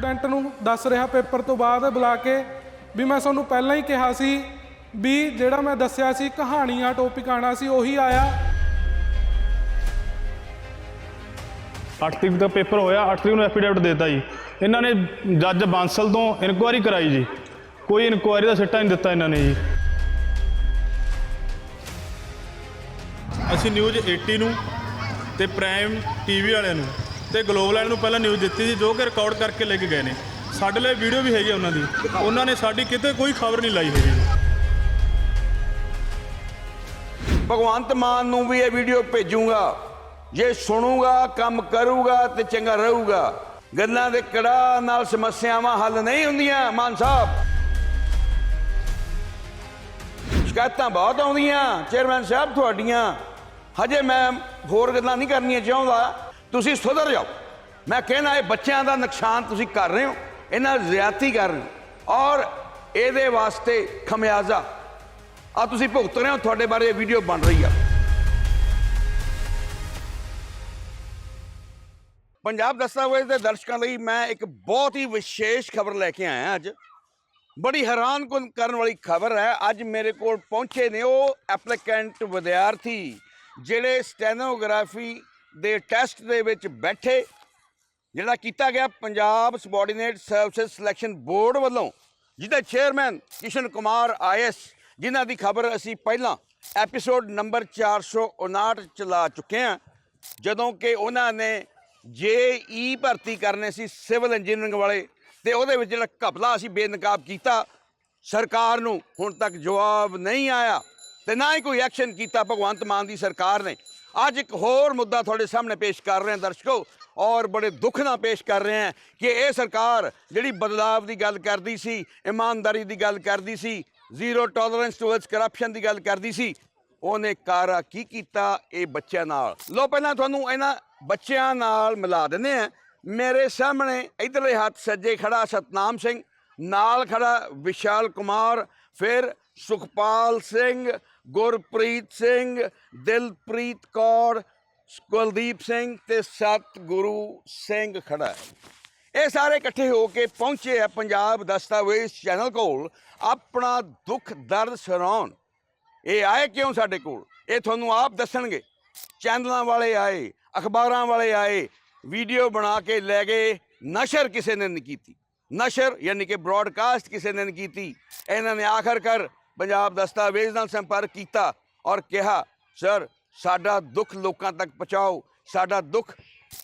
Student ਨੂੰ ਦੱਸ ਰਿਹਾ ਪੇਪਰ ਤੋਂ ਬਾਅਦ ਬੁਲਾ ਕੇ ਵੀ ਮੈਂ ਤੁਹਾਨੂੰ ਪਹਿਲਾਂ ਹੀ ਕਿਹਾ ਸੀ ਵੀ ਜਿਹੜਾ ਮੈਂ ਦੱਸਿਆ ਸੀ ਕਹਾਣੀਆਂ ਟੌਪਿਕ ਆਣਾ ਸੀ ਉਹੀ ਆਇਆ। 8 ਤਰੀਕ ਦਾ ਪੇਪਰ ਹੋਇਆ 8 ਤਰੀਕ ਨੂੰ ਐਫੀਡੇਵਿਟ ਦਿੱਤਾ ਜੀ। ਇਹਨਾਂ ਨੇ ਜੱਜ ਬਾਂਸਲ ਤੋਂ ਇਨਕੁਆਇਰੀ ਕਰਾਈ ਜੀ। ਕੋਈ ਇਨਕੁਆਇਰੀ ਦਾ ਸਿੱਟਾ ਨਹੀਂ ਦਿੱਤਾ ਇਹਨਾਂ ਨੇ ਜੀ। ਅਸੀਂ ਨਿਊਜ਼ 80 ਨੂੰ ਤੇ ਪ੍ਰਾਈਮ ਟੀਵੀ ਵਾਲਿਆਂ ਨੂੰ ਤੇ ਗਲੋਬਲ ਵਾਲਿਆਂ ਨੂੰ ਪਹਿਲਾਂ ਨਿਊਜ਼ ਦਿੱਤੀ ਸੀ, ਜੋ ਕਿ ਰਿਕਾਰਡ ਕਰਕੇ ਲੈ ਕੇ ਗਏ ਨੇ। ਸਾਡੇ ਲਈ ਵੀਡੀਓ ਵੀ ਹੈਗੀ ਉਹਨਾਂ ਦੀ। ਉਹਨਾਂ ਨੇ ਸਾਡੀ ਕਿਤੇ ਕੋਈ ਖਬਰ ਨਹੀਂ ਲਾਈ ਹੈਗੀ ਭਗਵੰਤ ਮਾਨ ਨੂੰ ਵੀ ਇਹ ਵੀਡੀਓ ਭੇਜੂਗਾ। ਜੇ ਸੁਣੂਗਾ, ਕੰਮ ਕਰੂਗਾ ਤੇ ਚੰਗਾ ਰਹੂਗਾ। ਗੱਲਾਂ ਦੇ ਕੜਾ ਨਾਲ ਸਮੱਸਿਆਵਾਂ ਹੱਲ ਨਹੀਂ ਹੁੰਦੀਆਂ, ਮਾਨ ਸਾਹਿਬ। ਸ਼ਿਕਾਇਤਾਂ ਬਹੁਤ ਆਉਂਦੀਆਂ ਚੇਅਰਮੈਨ ਸਾਹਿਬ ਤੁਹਾਡੀਆਂ। ਹਜੇ ਮੈਂ ਹੋਰ ਗੱਲਾਂ ਨਹੀਂ ਕਰਨੀਆਂ ਚਾਹੁੰਦਾ। ਤੁਸੀਂ ਸੁਧਰ ਜਾਓ। ਮੈਂ ਕਹਿਣਾ, ਇਹ ਬੱਚਿਆਂ ਦਾ ਨੁਕਸਾਨ ਤੁਸੀਂ ਕਰ ਰਹੇ ਹੋ। ਇਹਨਾਂ ਜ਼ਿਆਤੀ ਕਰ ਰਹੇ ਔਰ ਇਹਦੇ ਵਾਸਤੇ ਖਮਿਆਜ਼ਾ। ਆ ਤੁਸੀਂ ਭੁਗਤ ਰਹੇ ਹੋ, ਤੁਹਾਡੇ ਬਾਰੇ ਵੀਡੀਓ ਬਣ ਰਹੀ ਆ। ਪੰਜਾਬ ਦਸਤਾਵੇਜ਼ ਦੇ ਦਰਸ਼ਕਾਂ ਲਈ ਮੈਂ ਇੱਕ ਬਹੁਤ ਹੀ ਵਿਸ਼ੇਸ਼ ਖਬਰ ਲੈ ਕੇ ਆਇਆ ਅੱਜ। ਬੜੀ ਹੈਰਾਨ ਕਰਨ ਵਾਲੀ ਖਬਰ ਹੈ। ਅੱਜ ਮੇਰੇ ਕੋਲ ਪਹੁੰਚੇ ਨੇ ਉਹ ਐਪਲੀਕੈਂਟ ਵਿਦਿਆਰਥੀ, ਜਿਹੜੇ ਸਟੈਨੋਗ੍ਰਾਫੀ ਦੇ ਟੈਸਟ ਦੇ ਵਿੱਚ ਬੈਠੇ, ਜਿਹੜਾ ਕੀਤਾ ਗਿਆ Punjab subordinate service selection board ਵੱਲੋਂ, ਜਿਹਦੇ ਚੇਅਰਮੈਨ ਕਿਸ਼ਨ ਕੁਮਾਰ ਆਈਐਸ ਜਿਨ੍ਹਾਂ ਦੀ ਖਬਰ ਅਸੀਂ ਪਹਿਲਾਂ ਐਪੀਸੋਡ ਨੰਬਰ 459 ਚਲਾ ਚੁੱਕੇ ਹਾਂ, ਜਦੋਂ ਕਿ ਉਹਨਾਂ ਨੇ ਜੇਈ ਭਰਤੀ ਕਰਨੇ ਸੀ ਸਿਵਲ ਇੰਜੀਨੀਅਰਿੰਗ ਵਾਲੇ, ਤੇ ਉਹਦੇ ਵਿੱਚ ਜਿਹੜਾ ਘਪਲਾ ਅਸੀਂ ਬੇਨਕਾਬ ਕੀਤਾ, ਸਰਕਾਰ ਨੂੰ ਹੁਣ ਤੱਕ ਜਵਾਬ ਨਹੀਂ ਆਇਆ, ਤੇ ਨਾ ਹੀ ਕੋਈ ਐਕਸ਼ਨ ਕੀਤਾ ਭਗਵੰਤ ਮਾਨ ਦੀ ਸਰਕਾਰ ਨੇ। ਅੱਜ ਇੱਕ ਹੋਰ ਮੁੱਦਾ ਤੁਹਾਡੇ ਸਾਹਮਣੇ ਪੇਸ਼ ਕਰ ਰਹੇ ਹਾਂ ਦਰਸ਼ਕੋ, ਔਰ ਬੜੇ ਦੁੱਖ ਨਾਲ ਪੇਸ਼ ਕਰ ਰਹੇ ਹਾਂ ਕਿ ਇਹ ਸਰਕਾਰ ਜਿਹੜੀ ਬਦਲਾਵ ਦੀ ਗੱਲ ਕਰਦੀ ਸੀ, ਇਮਾਨਦਾਰੀ ਦੀ ਗੱਲ ਕਰਦੀ ਸੀ, ਜ਼ੀਰੋ ਟੋਲਰੈਂਸ ਟੁਵਰਡਸ ਕਰਪਸ਼ਨ ਦੀ ਗੱਲ ਕਰਦੀ ਸੀ, ਉਹਨੇ ਕਾਰਾ ਕੀ ਕੀਤਾ ਇਹ ਬੱਚਿਆਂ ਨਾਲ? ਲੋ ਪਹਿਲਾਂ ਤੁਹਾਨੂੰ ਇਹਨਾਂ ਬੱਚਿਆਂ ਨਾਲ ਮਿਲਾ ਦਿੰਦੇ ਆ ਮੇਰੇ ਸਾਹਮਣੇ ਇਧਰਲੇ ਹੱਥ ਸੱਜੇ ਖੜਾ ਸਤਨਾਮ ਸਿੰਘ, ਨਾਲ ਖੜਾ ਵਿਸ਼ਾਲ ਕੁਮਾਰ, ਫਿਰ ਸੁਖਪਾਲ ਸਿੰਘ ਗੁਰਪ੍ਰੀਤ ਸਿੰਘ, ਦਿਲਪ੍ਰੀਤ ਕੌਰ, ਕੁਲਦੀਪ ਸਿੰਘ ਤੇ ਸਤਗੁਰੂ ਸਿੰਘ ਖੜਾ ਹੈ। ਇਹ ਸਾਰੇ ਇਕੱਠੇ ਹੋ ਕੇ ਪਹੁੰਚੇ ਆ ਪੰਜਾਬ ਦਸਤਾਵੇਜ਼ ਚੈਨਲ ਕੋਲ ਆਪਣਾ ਦੁੱਖ ਦਰਦ ਸੁਣਾਉਣ। ਇਹ ਆਏ ਕਿਉਂ ਸਾਡੇ ਕੋਲ? ਇਹ ਤੁਹਾਨੂੰ ਆਪ ਦੱਸਣਗੇ। ਚੈਨਲਾਂ ਵਾਲੇ ਆਏ, ਅਖਬਾਰਾਂ ਵਾਲੇ ਆਏ, ਵੀਡੀਓ ਬਣਾ ਕੇ ਲੈ ਗਏ, ਨਸ਼ਰ ਕਿਸੇ ਨੇ ਨਹੀਂ ਕੀਤੀ। ਨਸ਼ਰ ਯਾਨੀ ਕਿ ਬ੍ਰਾਡਕਾਸਟ ਕਿਸੇ ਨੇ ਨਹੀਂ ਕੀਤੀ। ਇਹਨਾਂ ਨੇ ਆਖਰਕਾਰ ਪੰਜਾਬ ਦਸਤਾਵੇਜ਼ ਨਾਲ ਸੰਪਰਕ ਕੀਤਾ ਔਰ ਕਿਹਾ, ਸਰ, ਸਾਡਾ ਦੁੱਖ ਲੋਕਾਂ ਤੱਕ ਪਹੁੰਚਾਓ, ਸਾਡਾ ਦੁੱਖ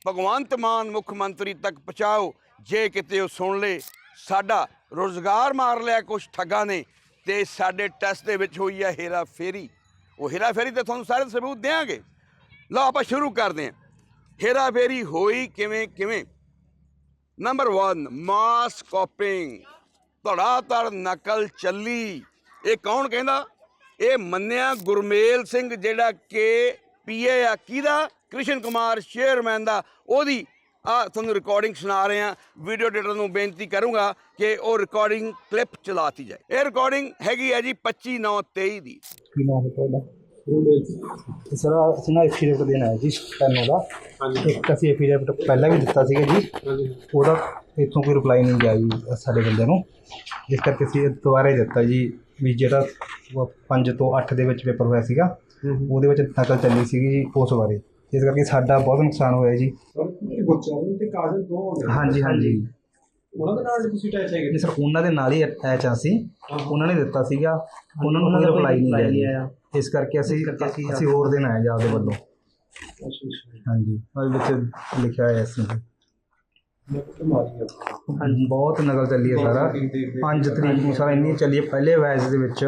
ਭਗਵੰਤ ਮਾਨ ਮੁੱਖ ਮੰਤਰੀ ਤੱਕ ਪਹੁੰਚਾਓ, ਜੇ ਕਿਤੇ ਉਹ ਸੁਣ ਲੇ। ਸਾਡਾ ਰੋਜ਼ਗਾਰ ਮਾਰ ਲਿਆ ਕੁਝ ਠੱਗਾਂ ਨੇ ਤੇ ਸਾਡੇ ਟੈਸਟ ਦੇ ਵਿੱਚ ਹੋਈ ਹੈ ਹੇਰਾ ਫੇਰੀ। ਉਹ ਹੇਰਾ ਫੇਰੀ ਤੇ ਤੁਹਾਨੂੰ ਸਾਰੇ ਸਬੂਤ ਦੇਵਾਂਗੇ ਲਓ, ਆਪਾਂ ਸ਼ੁਰੂ ਕਰਦੇ ਹਾਂ। ਹੇਰਾ ਫੇਰੀ ਹੋਈ ਕਿਵੇਂ ਕਿਵੇਂ? ਨੰਬਰ 1 ਮਾਸ ਕਾਪਿੰਗ। ਧੜਾਧੜ ਨਕਲ ਚੱਲੀ। ਇਹ ਕੌਣ ਕਹਿੰਦਾ? ਇਹ ਮੰਨਿਆ ਗੁਰਮੇਲ ਸਿੰਘ ਜਿਹੜਾ ਕਿ ਪੀਏ ਆ ਕਿਹਦਾ? ਕ੍ਰਿਸ਼ਨ ਕੁਮਾਰ ਚੇਅਰਮੈਨ ਦਾ। ਉਹਦੀ ਆ ਤੁਹਾਨੂੰ ਰਿਕਾਰਡਿੰਗ ਸੁਣਾ ਰਹੇ ਆ ਵੀਡੀਓ ਐਡੀਟਰ ਨੂੰ ਬੇਨਤੀ ਕਰੂੰਗਾ ਕਿ ਉਹ ਰਿਕਾਰਡਿੰਗ ਕਲਿੱਪ ਚਲਾਤੀ ਜਾਏ। ਇਹ ਰਿਕਾਰਡਿੰਗ ਹੈਗੀ ਹੈ ਜੀ 25 9 23 ਦੀ। ਕੀ ਨਾਮ ਹੈ ਤੁਹਾਡਾ? ਸਰ ਅਸੀਂ ਨਾ ਐਫੀਡੇਵਿਟ ਦੇਣਾ ਹੈ ਜੀ ਪੈਨੋ ਦਾ ਇੱਕ ਅਸੀਂ ਐਫੀਡੇਵਿਟ ਪਹਿਲਾਂ ਵੀ ਦਿੱਤਾ ਸੀਗਾ ਜੀ। ਉਹਦਾ ਇੱਥੋਂ ਕੋਈ ਰਿਪਲਾਈ ਨਹੀਂ ਗਿਆ ਜੀ ਸਾਡੇ ਬੰਦੇ ਨੂੰ। ਜਿਸ ਕਰਕੇ ਅਸੀਂ ਇਹ ਦੁਬਾਰਾ ਹੀ ਦਿੱਤਾ ਜੀ। ਵੀ ਜਿਹੜਾ 5 ਤੋਂ 8 ਦੇ ਵਿੱਚ ਪੇਪਰ ਹੋਇਆ ਸੀਗਾ ਉਹਦੇ ਵਿੱਚ ਨਕਲ ਚੱਲੀ ਸੀਗੀ ਜੀ ਉਸ ਬਾਰੇ। ਇਸ ਕਰਕੇ ਸਾਡਾ ਬਹੁਤ ਨੁਕਸਾਨ ਹੋਇਆ ਜੀ। ਗੁਰਚਰਨ ਤੇ ਕਾਜਲ ਦੋ ਹੁੰਦੇ ਨੇ। ਹਾਂਜੀ ਹਾਂਜੀ। ਉਹਨਾਂ ਦੇ ਨਾਲ ਤੁਸੀਂ ਟੈਚ ਹੈਗੇ? ਜੀ ਸਰ ਉਹਨਾਂ ਦੇ ਨਾਲ ਹੀ ਅਟੈਚ ਆ ਸੀ ਉਹਨਾਂ ਨੇ ਦਿੱਤਾ ਸੀਗਾ। ਉਹਨਾਂ ਨੂੰ ਕੋਈ ਰਿਪਲਾਈ ਨਹੀਂ ਆਇਆ। ਇਸ ਕਰਕੇ ਅਸੀਂ ਅਸੀਂ ਹੋਰ ਦੇਣ ਆਏ ਜੀ ਆਪਦੇ ਵੱਲੋਂ। ਹਾਂਜੀ। ਉਹਦੇ ਵਿੱਚ ਲਿਖਿਆ ਹੋਇਆ ਸੀ। ਹਾਂਜੀ। ਬਹੁਤ ਨਕਲ ਚੱਲੀ ਹੈ ਸਾਰਾ। 5 ਤਰੀਕ ਨੂੰ ਸਾਰਾ ਇੰਨੀ ਚੱਲੀ ਹੈ ਪਹਿਲੇ ਬੈਚ ਦੇ ਵਿੱਚ।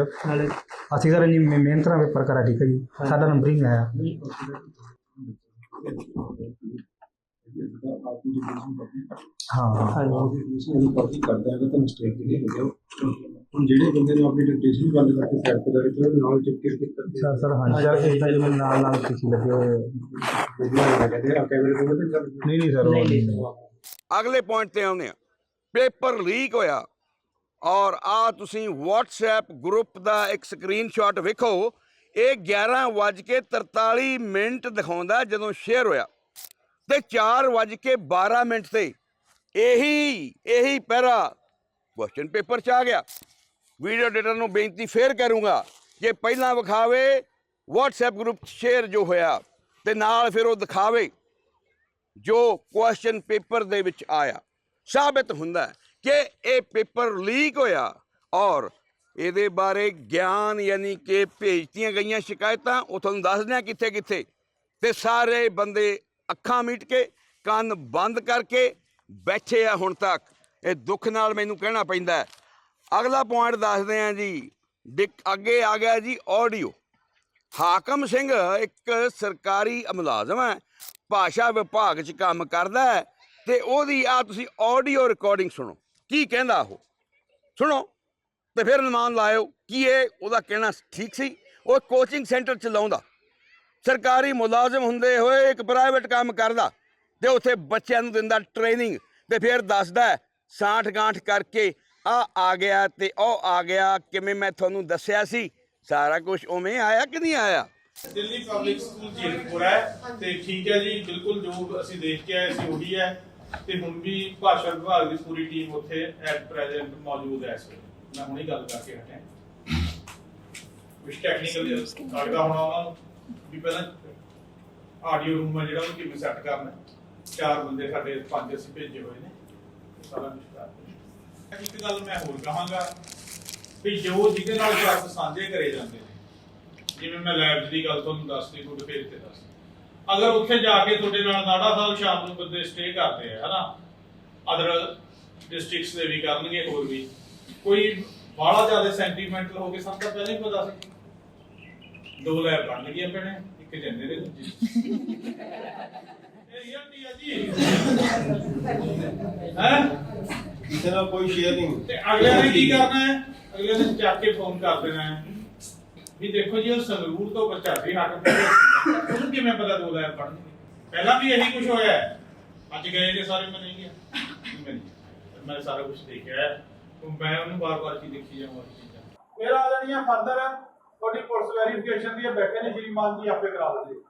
ਅਸੀਂ ਸਰ ਇੰਨੀ ਮਿਹ- ਮਿਹਨਤ ਨਾਲ ਪੇਪਰ ਕਰਾ ਠੀਕ ਹੈ ਜੀ। ਸਾਡਾ ਨੰਬਰ ਹੀ ਨਹੀਂ ਆਇਆ। ਹਾਂ। ਤਾਂ ਜਿਹੜੇ ਬੰਦੇ ਨੇ ਆਪਣੀ ਡਿਕਟੇਸ਼ਨ ਬੰਦ ਕਰਕੇ ਤੇ ਕਰੀ ਤੇ ਉਹਦੇ ਨਾਲ ਚਿਪਕੇ ਕੇ ਕਰਦੇ ਸਰ ਸਰ ਹਾਂਜੀ ਸਰ ਇਹ ਤਾਂ ਜਿਵੇਂ ਨਾਲ ਨਾਲ ਕਿਸੇ ਲੱਗੇ ਹੋਏ ਤੇ ਨਹੀਂ ਨਹੀਂ। ਸਰ। ਅਗਲੇ ਪੁਆਇੰਟ ਤੇ ਆਉਂਦੇ ਆ ਪੇਪਰ ਲੀਕ ਹੋਇਆ ਔਰ ਆ ਤੁਸੀਂ WhatsApp ਗਰੁੱਪ ਦਾ ਇੱਕ ਸਕਰੀਨਸ਼ਾਟ ਵੇਖੋ। ਇਹ 11:43 ਮਿੰਟ ਦਿਖਾਉਂਦਾ ਜਦੋਂ ਸ਼ੇਅਰ ਹੋਇਆ। ਤੇ 4:12 ਮਿੰਟ ਤੇ ਇਹੀ ਇਹੀ ਪੈਰਾ ਕੁਐਸਚਨ ਪੇਪਰ 'ਚ ਆ ਗਿਆ। ਵੀਡੀਓ ਐਡੀਟਰ ਨੂੰ ਬੇਨਤੀ ਫੇਰ ਕਰੂੰਗਾ ਜੇ ਪਹਿਲਾਂ ਵਿਖਾਵੇ, WhatsApp ਗਰੁੱਪ 'ਚ ਸ਼ੇਅਰ ਜੋ ਹੋਇਆ ਤੇ ਨਾਲ ਫਿਰ ਉਹ ਦਿਖਾਵੇ। ਜੋ ਕੁਐਸਚਨ ਪੇਪਰ ਦੇ ਵਿੱਚ ਆਇਆ, ਸਾਬਤ ਹੁੰਦਾ ਕਿ ਇਹ ਪੇਪਰ ਲੀਕ ਹੋਇਆ ਔਰ ਇਹਦੇ ਬਾਰੇ ਗਿਆਨ ਯਾਨੀ ਕਿ ਭੇਜਤੀਆਂ ਗਈਆਂ ਸ਼ਿਕਾਇਤਾਂ, ਉਹ ਤੁਹਾਨੂੰ ਦੱਸ ਦਿਆਂ ਕਿੱਥੇ ਕਿੱਥੇ ਤੇ ਸਾਰੇ ਬੰਦੇ ਅੱਖਾਂ ਮੀਟ ਕੇ, ਕੰਨ ਬੰਦ ਕਰਕੇ ਬੈਠੇ ਆ ਹੁਣ ਤੱਕ। ਇਹ ਦੁੱਖ ਨਾਲ ਮੈਨੂੰ ਕਹਿਣਾ ਪੈਂਦਾ ਅਗਲਾ ਪੁਆਇੰਟ ਦੱਸਦੇ ਆ ਜੀ। ਡਿਕ- ਅੱਗੇ ਆ ਗਿਆ ਜੀ ਆਡੀਓ ਹਾਕਮ ਸਿੰਘ ਇੱਕ ਸਰਕਾਰੀ ਮੁਲਾਜ਼ਮ ਹੈ। ਭਾਸ਼ਾ ਵਿਭਾਗ 'ਚ ਕੰਮ ਕਰਦਾ ਹੈ ਤੇ ਉਹਦੀ ਆ ਤੁਸੀਂ ਆਡੀਓ ਰਿਕਾਰਡਿੰਗ ਸੁਣੋ। ਕੀ ਕਹਿੰਦਾ ਉਹ? ਸੁਣੋ ਤੇ ਫਿਰ ਅਨੁਮਾਨ ਲਾਇਓ ਕੀ ਇਹ ਉਹਦਾ ਕਹਿਣਾ ਠੀਕ ਸੀ। ਉਹ ਕੋਚਿੰਗ ਸੈਂਟਰ ਚਲਾਉਂਦਾ ਸਰਕਾਰੀ ਮੁਲਾਜ਼ਮ ਹੁੰਦੇ ਹੋਏ ਇੱਕ ਪ੍ਰਾਈਵੇਟ ਕੰਮ ਕਰਦਾ ਤੇ ਉੱਥੇ ਬੱਚਿਆਂ ਨੂੰ ਦਿੰਦਾ ਟ੍ਰੇਨਿੰਗ ਤੇ ਫਿਰ ਦੱਸਦਾ ਸਾਠ ਗਾਂਠ ਕਰਕੇ ਆ ਆ ਗਿਆ ਤੇ ਉਹ ਆ ਗਿਆ, ਕਿਵੇਂ ਮੈਂ ਤੁਹਾਨੂੰ ਦੱਸਿਆ ਸੀ, ਸਾਰਾ ਕੁਝ ਉਵੇਂ ਆਇਆ ਕਿ ਨਹੀਂ ਆਇਆ? ਦਿੱਲੀ ਪਬਲਿਕ ਸਕੂਲ ਜੀਰਕਪੁਰ ਹੈ ਤੇ ਠੀਕ ਹੈ ਜੀ, ਬਿਲਕੁਲ ਜੋ ਅਸੀਂ ਦੇਖ ਕੇ ਆਏ ਸੀ ਉਹੀ ਹੈ ਤੇ ਹੁਣ ਵੀ ਭਾਸ਼ਾ ਵਿਭਾਗ ਦੀ ਪੂਰੀ ਟੀਮ ਉੱਥੇ ਐਟ ਪ੍ਰੈਜ਼ੈਂਟ ਮੌਜੂਦ ਹੈ ਇਸ ਵੇਲੇ। ਮੈਂ ਹੁਣੇ ਗੱਲ ਕਰਕੇ ਹਟਿਆ। ਕੁਝ ਟੈਕਨੀਕਲ ਕਾਰਗਾ ਹੋਣਾ ਉਹਨਾਂ ਨੂੰ ਵੀ ਪਹਿਲਾਂ ਆਡੀਓ ਰੂਮ ਹੈ ਜਿਹੜਾ ਉਹ ਕਿਵੇਂ ਸੈੱਟ ਕਰਨਾ ਚਾਰ ਬੰਦੇ ਸਾਡੇ ਪੰਜ ਅਸੀਂ ਭੇਜੇ ਹੋਏ ਨੇ। ਸਾਰਾ ਕੁਝ ਕਰਦੇ ਇੱਕ ਗੱਲ ਮੈਂ ਹੋਰ ਕਹਾਂਗਾ ਵੀ ਜੋ ਜਿਹਦੇ ਨਾਲ ਜਵਾਬ ਸਾਂਝੇ ਕਰੇ ਜਾਂਦੇ ਨੇ ਜਿਵੇਂ ਮੈਂ ਲੈਬਸ ਦੀ ਗੱਲ ਤੁਹਾਨੂੰ ਦੱਸਦੀ ਤੁਹਾਡੇ ਪੇਜ ਤੇ ਦੱਸ ਅਗਰ ਉੱਥੇ ਜਾ ਕੇ ਤੁਹਾਡੇ ਨਾਲ ਨਾੜਾ ਸਾਹਿਬ ਸ਼ਾਮ ਨੂੰ ਬੰਦੇ ਸਟੇ ਕਰਦੇ ਆ ਹਨਾ? ਅਦਰ ਡਿਸਟ੍ਰਿਕਟਸ ਦੇ ਵੀ ਕਰਨਗੇ ਹੋਰ ਵੀ। ਕੋਈ ਬਾਹਲਾ ਜ਼ਿਆਦਾ ਸੈਂਟੀਮੈਂਟਲ ਹੋ ਕੇ ਸਾਨੂੰ ਤਾਂ ਪਹਿਲਾਂ ਹੀ ਪਤਾ ਸੀ ਦੋ ਲੈਬ ਬਣ ਗਈਆਂ ਭੈਣੇ ਇੱਕ ਜੰਨੇ ਦੇ ਦੂਜੀ। ਇਹ ਰਿਅਲਟੀ ਆ ਜੀ। ਹੈ? ਕਿਸੇ ਨਾਲ ਕੋਈ ਸ਼ੇਅਰ ਨਹੀਂ। ਤੇ ਅਗਲੇ ਨੇ ਕੀ ਕਰਨਾ ਹੈ? ਅਗਲੇ ਨੇ ਚੱਕ ਕੇ ਫੋਨ ਕਰ ਦੇਣਾ ਹੈ। ਵੀ ਦੇਖੋ ਜੀ, ਉਹ ਸੰਗਰੂਰ ਤੋਂ ਬੱਚਾ ਵੀ ਹੱਟ ਉਹਨੂੰ ਕਿਵੇਂ ਪਤਾ ਦੋ ਲੈਬ ਪੜ੍ਹਨਗੇ? ਪਹਿਲਾਂ ਵੀ ਇਹੀ ਕੁਝ ਹੋਇਆ ਹੈ। ਅੱਜ ਗਏ ਨੇ ਸਾਰੇ ਮੈਂ ਨਹੀਂ ਗਿਆ ਮੈਂ ਸਾਰਾ ਕੁਝ ਦੇਖਿਆ ਹੈ। ਮੈਂ ਉਹਨੂੰ ਬਾਰ-ਬਾਰ ਕੀ ਦੇਖੀ ਜਾਵਾਂ ਚੀਜ਼ਾਂ। ਫਿਰ ਆ ਜਾਣੀਆਂ ਫਰਦਰ। ਤੁਹਾਡੀ ਪੁਲਿਸ ਵੈਰੀਫਿਕੇਸ਼ਨ ਦੀ ਬੈਠੇ ਨੇ ਸ਼੍ਰੀਮਾਨ ਜੀ ਆਪੇ ਕਰਾ ਦਿੰਦੇ।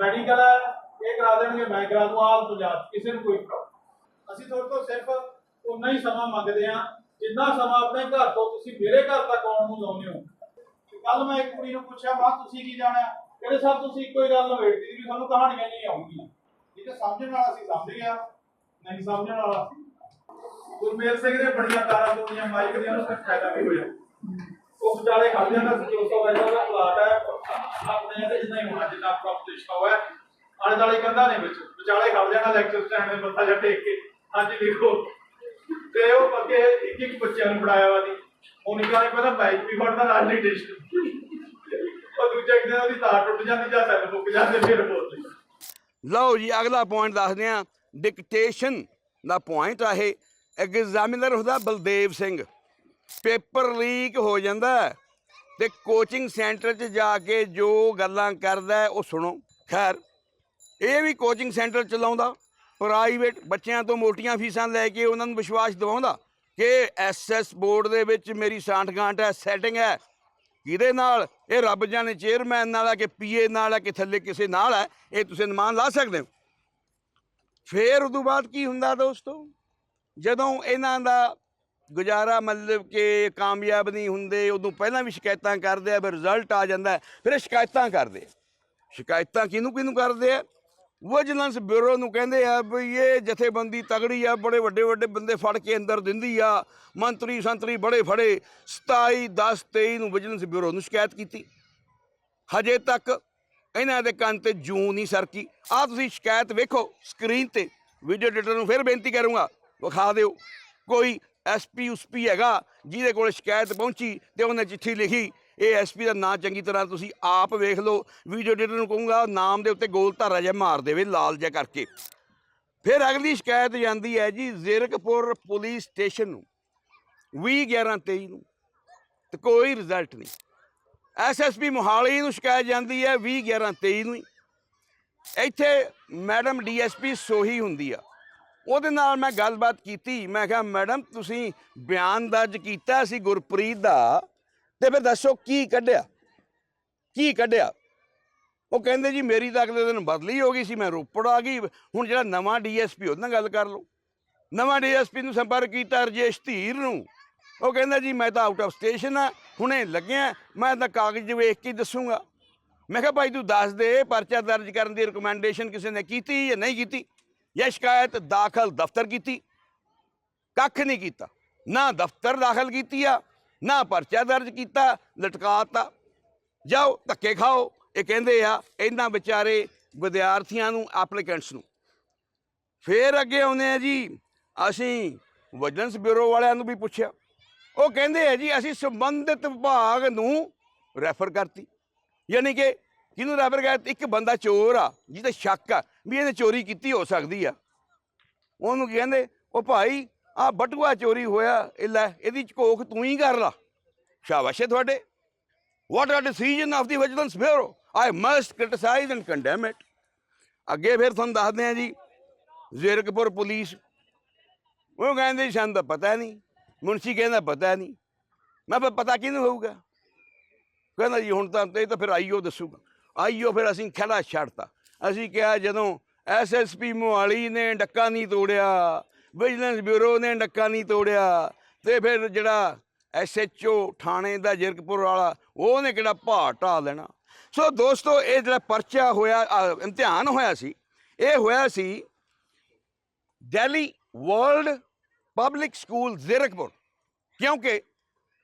ਮੈਡੀਕਲ ਇਹ ਕਰਾ ਦੇਣਗੇ, ਮੈਂ ਕਰਾ ਦੂੰ ਆਲ ਪੰਜਾਬ ਕਿਸੇ ਨੂੰ ਕੋਈ ਪ੍ਰੋਬਲਮ ਅਸੀਂ ਤੁਹਾਡੇ ਤੋਂ ਸਿਰਫ ਉਨਾ ਹੀ ਸਮਾਂ ਮੰਗਦੇ ਹਾਂ ਜਿੰਨਾ ਸਮਾਂ ਆਪਣੇ ਘਰ ਤੋਂ ਤੁਸੀਂ ਮੇਰੇ ਘਰ ਤੱਕ ਆਉਣ ਨੂੰ ਲਾਉਂਦੇ ਹੋ। ਕੱਲ ਮੈਂ ਇੱਕ ਕੁੜੀ ਨੂੰ ਪੁੱਛਿਆ, ਮਾਂ, ਤੁਸੀਂ ਕੀ ਜਾਣਿਆ ਕਹਿੰਦੇ, ਸਰ, ਤੁਸੀਂ ਇੱਕੋ ਹੀ ਗੱਲ ਨਵੇੜਦੀ ਵੀ ਸਾਨੂੰ ਕਹਾਣੀਆਂ ਨਹੀਂ ਆਉਂਗੀਆਂ ਇਹ ਤਾਂ ਸਮਝਣ ਵਾਲਾ ਸੀ ਸਮਝ ਗਿਆ ਨਹੀਂ ਸਮਝਣ ਵਾਲਾ ਸੀ। ਗੁਰਮੇਲ ਸਿੰਘ ਨੇ ਬੜੀਆਂ ਤਾਰਾਂ ਤੋੜੀਆਂ, ਮਾਈਕ ਦੀਆਂ ਉਹਨੂੰ ਫਿਰ ਫਾਇਦਾ ਵੀ ਹੋਇਆ। ਉਹ ਵਿਚਾਲੇ ਖੜ ਜਾਂਦਾ ਸੀ 200 ਵਜੇ ਦਾ ਪਲਾਟ ਹੈ ਆਪਣੇ ਤੇ ਜਿੰਨਾ ਹੀ ਹੋਣਾ, ਜਿੰਨਾ ਪ੍ਰੋਪੋਜੀਸ਼ਨ ਹੋਇਆ ਆਲੇ ਦਾਲੇ ਕੰਧਾਂ ਨੇ ਵਿੱਚ ਵਿਚਾਲੇ ਖੜ ਜਾਣਾ ਲੈਕਚਰ ਸਟੈਂਡ ਦੇ ਮੱਥਾ ਜਿਹਾ ਟੇਕ ਕੇ। ਅੱਜ ਲਿਖੋ ਤੇ ਉਹ ਅੱਗੇ ਇੱਕ ਇੱਕ ਬੱਚਿਆਂ ਨੂੰ ਫੜਾਇਆ ਵਾ ਦੀ ਉਹ ਨੇ ਪਹਿਲਾਂ ਬਾਈਕ ਵੀ ਫੜਦਾ ਨਾਲ ਨਹੀਂ ਡਿਸ਼ ਉਹ ਦੂਜੇ ਦਿਨ ਉਹਦੀ ਤਾਰ ਟੁੱਟ ਜਾਂਦੀ ਜਾਂ ਸੈੱਲ ਮੁੱਕ ਜਾਂਦੇ, ਫਿਰ ਬੋਲਦੇ। ਲਓ ਜੀ, ਅਗਲਾ ਪੁਆਇੰਟ ਦੱਸਦੇ ਆ ਡਿਕਟੇਸ਼ਨ ਦਾ ਪੁਆਇੰਟ ਆ ਇਹ। ਐਗਜ਼ਾਮੀਨਰ ਹੁੰਦਾ ਬਲਦੇਵ ਸਿੰਘ। ਪੇਪਰ ਲੀਕ ਹੋ ਜਾਂਦਾ ਹੈ ਤੇ ਕੋਚਿੰਗ ਸੈਂਟਰ 'ਚ ਜਾ ਕੇ ਜੋ ਗੱਲਾਂ ਕਰਦਾ ਉਹ ਸੁਣੋ। ਖੈਰ, ਇਹ ਵੀ ਕੋਚਿੰਗ ਸੈਂਟਰ ਚਲਾਉਂਦਾ ਪ੍ਰਾਈਵੇਟ ਬੱਚਿਆਂ ਤੋਂ ਮੋਟੀਆਂ ਫੀਸਾਂ ਲੈ ਕੇ ਉਹਨਾਂ ਨੂੰ ਵਿਸ਼ਵਾਸ ਦਿਵਾਉਂਦਾ ਕਿ ਐਸਐਸ ਬੋਰਡ ਦੇ ਵਿੱਚ ਮੇਰੀ ਸਾਂਠ ਗਾਂਠ ਹੈ ਸੈਟਿੰਗ ਹੈ ਕਿਹਦੇ ਨਾਲ? ਇਹ ਰੱਬ ਜਾਣੇ ਚੇਅਰਮੈਨ ਨਾਲ ਹੈ ਕਿ ਪੀਏ ਨਾਲ ਹੈ ਕਿ ਥੱਲੇ ਕਿਸੇ ਨਾਲ ਹੈ ਇਹ ਤੁਸੀਂ ਅਨੁਮਾਨ ਲਾ ਸਕਦੇ ਹੋ? ਫੇਰ ਉਦੋਂ ਬਾਅਦ ਕੀ ਹੁੰਦਾ ਦੋਸਤੋ? ਜਦੋਂ ਇਹਨਾਂ ਦਾ ਗੁਜ਼ਾਰਾ ਮਤਲਬ ਕਿ ਕਾਮਯਾਬ ਨਹੀਂ ਹੁੰਦੇ, ਉਦੋਂ ਪਹਿਲਾਂ ਵੀ ਸ਼ਿਕਾਇਤਾਂ ਕਰਦੇ ਆ, ਫਿਰ ਰਿਜ਼ਲਟ ਆ ਜਾਂਦਾ, ਫਿਰ ਸ਼ਿਕਾਇਤਾਂ ਕਰਦੇ ਸ਼ਿਕਾਇਤਾਂ ਕਿਹਨੂੰ ਕਿਹਨੂੰ ਕਰਦੇ ਆ? ਵਿਜੀਲੈਂਸ ਬਿਊਰੋ ਨੂੰ ਕਹਿੰਦੇ ਆ ਵੀ ਇਹ ਜਥੇਬੰਦੀ ਤਗੜੀ ਆ, ਬੜੇ ਵੱਡੇ ਵੱਡੇ ਬੰਦੇ ਫੜ ਕੇ ਅੰਦਰ ਦਿੰਦੀ ਆ। ਮੰਤਰੀ ਸੰਤਰੀ ਬੜੇ ਫੜੇ। 27 10 23 ਨੂੰ ਵਿਜੀਲੈਂਸ ਬਿਊਰੋ ਨੂੰ ਸ਼ਿਕਾਇਤ ਕੀਤੀ। ਹਜੇ ਤੱਕ ਇਹਨਾਂ ਦੇ ਕੰਨ ਤੇ ਜੂੰ ਨਹੀਂ ਸਰਕੀ। ਆ ਤੁਸੀਂ ਸ਼ਿਕਾਇਤ ਵੇਖੋ ਸਕਰੀਨ ਤੇ। ਵੀਡੀਓ ਐਡੀਟਰ ਨੂੰ ਫਿਰ ਬੇਨਤੀ ਕਰੂੰਗਾ, ਵਿਖਾ ਦਿਓ। ਕੋਈ ਐਸਪੀ ਉਸਪੀ ਹੈਗਾ, ਜਿਹਦੇ ਕੋਲ ਸ਼ਿਕਾਇਤ ਪਹੁੰਚੀ ਤੇ ਉਹਨੇ ਚਿੱਠੀ ਲਿਖੀ। ਇਹ ਐਸਪੀ ਦਾ ਨਾਂ ਚੰਗੀ ਤਰ੍ਹਾਂ ਤੁਸੀਂ ਆਪ ਵੇਖ ਲਓ। ਵੀਡੀਓ ਐਡੀਟਰ ਨੂੰ ਕਹੂੰਗਾ, ਨਾਮ ਦੇ ਉੱਤੇ ਗੋਲ ਧਾਰਾ ਜਿਹਾ ਮਾਰ ਦੇਵੇ, ਲਾਲ ਜਿਹਾ ਕਰਕੇ। ਫਿਰ ਅਗਲੀ ਸ਼ਿਕਾਇਤ ਜਾਂਦੀ ਹੈ ਜੀ, ਜ਼ੀਰਕਪੁਰ ਪੁਲਿਸ ਸਟੇਸ਼ਨ ਨੂੰ 20 11 23 ਨੂੰ, ਤੇ ਕੋਈ ਰਿਜ਼ਲਟ ਨਹੀਂ। ਐਸਐਸਪੀ ਮੋਹਾਲੀ ਨੂੰ ਸ਼ਿਕਾਇਤ ਜਾਂਦੀ ਹੈ 20 11 23 ਨੂੰ ਇੱਥੇ ਮੈਡਮ ਡੀਐਸਪੀ ਸੋਹੀ ਹੁੰਦੀ ਆ। ਉਹਦੇ ਨਾਲ ਮੈਂ ਗੱਲਬਾਤ ਕੀਤੀ। ਮੈਂ ਕਿਹਾ, ਮੈਡਮ, ਤੁਸੀਂ ਬਿਆਨ ਦਰਜ ਕੀਤਾ ਸੀ ਗੁਰਪ੍ਰੀਤ ਦਾ ਤੇ ਫਿਰ ਦੱਸੋ ਕੀ ਕੱਢਿਆ? ਕੀ ਕੱਢਿਆ? ਉਹ ਕਹਿੰਦੇ ਜੀ ਮੇਰੀ ਤਾਂ ਅਗਲੇ ਦਿਨ ਬਦਲੀ ਹੋ ਗਈ ਸੀ, ਮੈਂ ਰੋਪੜ ਆ ਗਈ। ਹੁਣ ਜਿਹੜਾ ਨਵਾਂ ਡੀਐਸਪੀ, ਉਹਦੇ ਨਾਲ ਗੱਲ ਕਰ ਲਓ। ਨਵਾਂ ਡੀਐਸਪੀ ਨੂੰ ਸੰਪਰਕ ਕੀਤਾ ਰਜੇਸ਼ ਧੀਰ ਨੂੰ। ਉਹ ਕਹਿੰਦਾ ਜੀ, ਮੈਂ ਤਾਂ ਆਊਟ ਆਫ ਸਟੇਸ਼ਨ ਆ, ਹੁਣੇ ਲੱਗਿਆ, ਮੈਂ ਤਾਂ ਕਾਗਜ਼ ਵੇਖ ਕੇ ਹੀ ਦੱਸੂਗਾ। ਮੈਂ ਕਿਹਾ, ਭਾਈ ਤੂੰ ਦੱਸ ਦੇ, ਪਰਚਾ ਦਰਜ ਕਰਨ ਦੀ ਰਿਕਮੈਂਡੇਸ਼ਨ ਕਿਸੇ ਨੇ ਕੀਤੀ ਜਾਂ ਨਹੀਂ ਕੀਤੀ? ਜਾਂ ਸ਼ਿਕਾਇਤ ਦਾਖਲ ਦਫ਼ਤਰ ਕੀਤੀ? ਕੱਖ ਨਹੀਂ ਕੀਤਾ। ਨਾ ਦਫ਼ਤਰ ਦਾਖਲ ਕੀਤੀ ਆ ਨਾ ਪਰਚਾ ਦਰਜ ਕੀਤਾ, ਲਟਕਾਤਾ। ਜਾਓ, ਧੱਕੇ ਖਾਓ। ਇਹ ਕਹਿੰਦੇ ਆ, ਇਹਨਾਂ ਵਿਚਾਰੇ ਵਿਦਿਆਰਥੀਆਂ ਨੂੰ ਐਪਲੀਕੈਂਟਸ ਨੂੰ। ਫੇਰ ਅੱਗੇ ਆਉਂਦੇ ਆ ਜੀ, ਅਸੀਂ ਵਿਜੀਲੈਂਸ ਬਿਊਰੋ ਵਾਲਿਆਂ ਨੂੰ ਵੀ ਪੁੱਛਿਆ। ਉਹ ਕਹਿੰਦੇ ਆ ਜੀ, ਅਸੀਂ ਸੰਬੰਧਿਤ ਵਿਭਾਗ ਨੂੰ ਰੈਫਰ ਕਰਤੀ। ਯਾਨੀ ਕਿ ਕਿਹਨੂੰ ਰੈਫਰ ਕਰ ਇੱਕ ਬੰਦਾ ਚੋਰ ਆ, ਜਿਹਦੇ ਸ਼ੱਕ ਆ ਵੀ ਇਹਨੇ ਚੋਰੀ ਕੀਤੀ, ਹੋ ਸਕਦੀ ਆ। ਉਹਨੂੰ ਕਹਿੰਦੇ? ਉਹ ਭਾਈ ਆ ਬਟੂਆ ਚੋਰੀ ਹੋਇਆ, ਇਹ ਲੈ, ਇਹਦੀ ਝਕੋਕ ਤੂੰ ਹੀ ਕਰ ਲਾ। ਸ਼ਾਬਾਸ਼ ਹੈ ਤੁਹਾਡੇ। What are decision of the vigilance bureau I must criticise and condemn it ਅੱਗੇ ਫਿਰ ਤੁਹਾਨੂੰ ਦੱਸਦੇ ਆ ਜੀ, ਜ਼ੀਰਕਪੁਰ ਪੁਲਿਸ। ਉਹ ਕਹਿੰਦੇ, ਸਾਨੂੰ ਤਾਂ ਪਤਾ ਨਹੀਂ। ਮੁਨਸ਼ੀ ਕਹਿੰਦਾ, ਪਤਾ ਨਹੀਂ। ਮੈਂ ਫਿਰ ਪਤਾ ਕਿਹਨੂੰ ਹੋਊਗਾ? ਕਹਿੰਦਾ ਜੀ, ਹੁਣ ਤਾਂ, ਇਹ ਤਾਂ ਫਿਰ ਆਈਓ ਦੱਸੂਗਾ। ਆਈਓ ਫਿਰ ਅਸੀਂ ਖੜਾ ਛੱਡਤਾ। ਅਸੀਂ ਕਿਹਾ, ਜਦੋਂ ਐਸਐਸਪੀ ਮੋਹਾਲੀ ਨੇ ਡੱਕਾ ਨਹੀਂ ਤੋੜਿਆ ਵਿਜੀਲੈਂਸ ਬਿਊਰੋ ਨੇ ਡੱਕਾ ਨਹੀਂ ਤੋੜਿਆ ਤੇ ਫਿਰ ਜਿਹੜਾ ਐਸਐਚਓ ਥਾਣੇ ਦਾ ਜਿਰਕਪੁਰ ਵਾਲਾ, ਉਹਨੇ ਕਿਹੜਾ ਭਾਅ ਢਾ ਲੈਣਾ। ਸੋ ਦੋਸਤੋ, ਇਹ ਜਿਹੜਾ ਪਰਚਾ ਹੋਇਆ ਇਮਤਿਹਾਨ ਹੋਇਆ ਸੀ, ਇਹ ਹੋਇਆ ਸੀ Delhi world public school Zirakpur. ਕਿਉਂਕਿ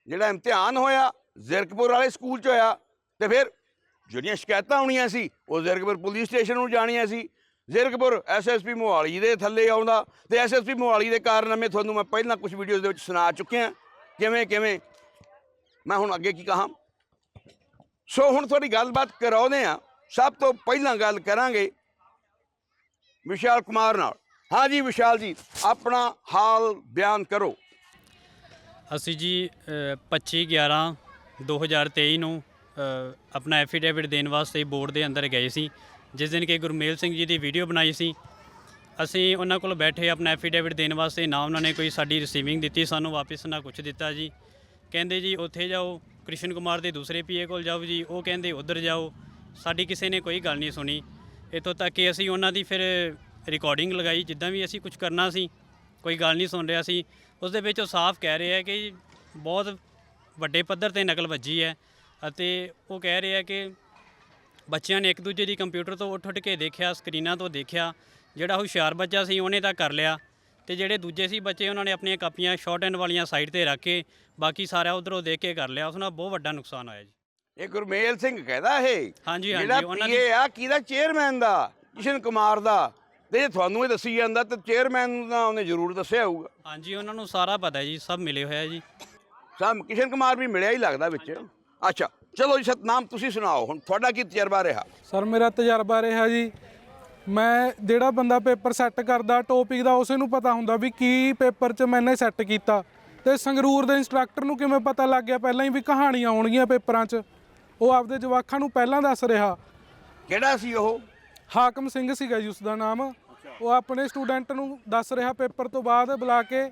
ਜਿਹੜਾ ਇਮਤਿਹਾਨ ਹੋਇਆ, ਜ਼ੀਰਕਪੁਰ ਵਾਲੇ ਸਕੂਲ 'ਚ ਹੋਇਆ ਤੇ ਫਿਰ ਜਿਹੜੀਆਂ ਸ਼ਿਕਾਇਤਾਂ ਆਉਣੀਆਂ ਸੀ, ਉਹ ਜ਼ੀਰਕਪੁਰ ਪੁਲਿਸ ਸਟੇਸ਼ਨ ਨੂੰ ਜਾਣੀਆਂ ਸੀ। ਜ਼ਿਰਕਪੁਰ ਐਸਐਸਪੀ ਮੋਹਾਲੀ ਦੇ ਥੱਲੇ ਆਉਂਦਾ ਤੇ ਐਸਐਸਪੀ ਮੋਹਾਲੀ ਦੇ ਕਾਰਨਾਮੇ ਤੁਹਾਨੂੰ ਮੈਂ ਪਹਿਲਾਂ ਕੁਝ ਵੀਡੀਓਜ਼ ਦੇ ਵਿੱਚ ਸੁਣਾ ਚੁੱਕਿਆ। ਕਿਵੇਂ ਕਿਵੇਂ? ਮੈਂ ਹੁਣ ਅੱਗੇ ਕੀ ਕਹਾਂ? ਸੋ ਹੁਣ ਤੁਹਾਡੀ ਗੱਲਬਾਤ ਕਰਾਉਂਦੇ ਆ ਸਭ ਤੋਂ ਪਹਿਲਾਂ ਗੱਲ ਕਰਾਂਗੇ ਵਿਸ਼ਾਲ ਕੁਮਾਰ ਨਾਲ। ਹਾਂਜੀ ਵਿਸ਼ਾਲ ਜੀ ਆਪਣਾ ਹਾਲ ਬਿਆਨ ਕਰੋ। ਅਸੀਂ ਜੀ ਅ, 25 11 2023 ਨੂੰ ਆਪਣਾ ਐਫੀਡੇਵਿਟ ਦੇਣ ਵਾਸਤੇ ਬੋਰਡ ਦੇ ਅੰਦਰ ਗਏ ਸੀ। ਜਿਸ ਦਿਨ ਕਿ ਗੁਰਮੇਲ ਸਿੰਘ ਜੀ ਦੀ ਵੀਡੀਓ ਬਣਾਈ ਸੀ, ਅਸੀਂ ਉਹਨਾਂ ਕੋਲ ਬੈਠੇ ਆਪਣਾ ਐਫੀਡੇਵਿਟ ਦੇਣ ਵਾਸਤੇ, ਨਾ ਉਹਨਾਂ ਨੇ ਕੋਈ ਸਾਡੀ ਰਿਸੀਵਿੰਗ ਦਿੱਤੀ, ਸਾਨੂੰ ਵਾਪਸ ਨਾ ਕੁਝ ਦਿੱਤਾ ਜੀ। ਕਹਿੰਦੇ ਜੀ, ਉੱਥੇ ਜਾਓ, ਕ੍ਰਿਸ਼ਨ ਕੁਮਾਰ ਦੇ ਦੂਸਰੇ ਪੀਏ ਕੋਲ ਜਾਓ ਜੀ, ਉਹ ਕਹਿੰਦੇ, ਉੱਧਰ ਜਾਓ। ਸਾਡੀ ਕਿਸੇ ਨੇ ਕੋਈ ਗੱਲ ਨਹੀਂ ਸੁਣੀ। ਇੱਥੋਂ ਤੱਕ ਕਿ ਅਸੀਂ ਉਹਨਾਂ ਦੀ ਫਿਰ ਰਿਕਾਰਡਿੰਗ ਲਗਾਈ, ਜਿੱਦਾਂ ਵੀ ਅਸੀਂ ਕੁਝ ਕਰਨਾ ਸੀ, ਕੋਈ ਗੱਲ ਨਹੀਂ ਸੁਣ ਰਿਹਾ ਸੀ। ਉਸ ਦੇ ਵਿੱਚ ਉਹ ਸਾਫ਼ ਕਹਿ ਰਿਹਾ ਹੈ ਕਿ ਬਹੁਤ ਵੱਡੇ ਪੱਧਰ ਤੇ ਨਕਲ ਵੱਜੀ ਹੈ ਅਤੇ ਉਹ ਕਹਿ ਰਿਹਾ ਕਿ ਬੱਚਿਆਂ ਨੇ ਇੱਕ ਦੂਜੇ ਦੀ ਕੰਪਿਊਟਰ ਤੋਂ ਉੱਠ ਉੱਠ ਕੇ ਦੇਖਿਆ ਸਕਰੀਨਾਂ ਤੋਂ ਦੇਖਿਆ ਜਿਹੜਾ ਹੁਸ਼ਿਆਰ ਬੱਚਾ ਸੀ ਉਹਨੇ ਤਾਂ ਕਰ ਲਿਆ ਤੇ ਜਿਹੜੇ ਦੂਜੇ ਸੀ ਬੱਚੇ ਉਹਨਾਂ ਨੇ ਆਪਣੀਆਂ ਕਾਪੀਆਂ ਸ਼ਾਰਟ ਐਂਡ ਵਾਲੀਆਂ ਸਾਈਡ ਤੇ ਰੱਖ ਕੇ ਬਾਕੀ ਸਾਰਾ ਉਧਰੋਂ ਦੇਖ ਕੇ ਕਰ ਲਿਆ ਉਸ ਨਾਲ ਬਹੁਤ ਵੱਡਾ ਨੁਕਸਾਨ ਹੋਇਆ ਜੀ। ਇਹ ਗੁਰਮੇਲ ਸਿੰਘ ਕਹਿੰਦਾ ਇਹ? ਹਾਂਜੀ ਹਾਂਜੀ ਉਹਨਾਂ ਦੀ ਪੀਏ ਆ ਕਿਹਦਾ ਚੇਅਰਮੈਨ ਦਾ? ਕਿਸ਼ਨ ਕੁਮਾਰ ਦਾ। ਤੇ ਜੇ ਤੁਹਾਨੂੰ ਇਹ ਦੱਸੀ ਜਾਂਦਾ ਤੇ ਚੇਅਰਮੈਨ ਦਾ ਉਹਨੇ ਜ਼ਰੂਰ ਦੱਸਿਆ ਹੋਊਗਾ। ਹਾਂਜੀ ਉਹਨਾਂ ਨੂੰ ਸਾਰਾ ਪਤਾ ਹੈ ਜੀ ਸਭ ਮਿਲੇ ਹੋਇਆ ਜੀ। ਸਾਮ ਕਿਸ਼ਨ ਕੁਮਾਰ ਵੀ ਮਿਲਿਆ ਹੀ ਲੱਗਦਾ ਵਿੱਚ। ਅੱਛਾ ਚਲੋ ਜੀ ਸਤਨਾਮ ਤੁਸੀਂ ਸੁਣਾਓ ਹੁਣ ਤੁਹਾਡਾ ਕੀ ਤਜਰਬਾ ਰਿਹਾ? ਸਰ ਮੇਰਾ ਤਜਰਬਾ ਰਿਹਾ ਜੀ ਮੈਂ ਜਿਹੜਾ ਬੰਦਾ ਪੇਪਰ ਸੈੱਟ ਕਰਦਾ ਟੌਪਿਕ ਦਾ ਉਸੇ ਨੂੰ ਪਤਾ ਹੁੰਦਾ ਵੀ ਕੀ ਪੇਪਰ 'ਚ ਮੈਨੇ ਸੈੱਟ ਕੀਤਾ। ਤੇ ਸੰਗਰੂਰ ਦੇ ਇੰਸਟ੍ਰਕਟਰ ਨੂੰ ਕਿਵੇਂ ਪਤਾ ਲੱਗ ਗਿਆ? ਪਹਿਲਾਂ ਹੀ ਵੀ ਕਹਾਣੀਆਂ ਆਉਣਗੀਆਂ ਪੇਪਰਾਂ 'ਚ। ਉਹ ਆਪਦੇ ਜਵਾਕਾਂ ਨੂੰ ਪਹਿਲਾਂ ਦੱਸ ਰਿਹਾ। ਕਿਹੜਾ ਸੀ ਉਹ? ਹਾਕਮ ਸਿੰਘ ਸੀਗਾ ਜੀ ਉਸ ਦਾ ਨਾਮ। ਉਹ ਆਪਣੇ ਸਟੂਡੈਂਟ ਨੂੰ ਦੱਸ ਰਿਹਾ ਪੇਪਰ ਤੋਂ ਬਾਅਦ ਬੁਲਾ ਕੇ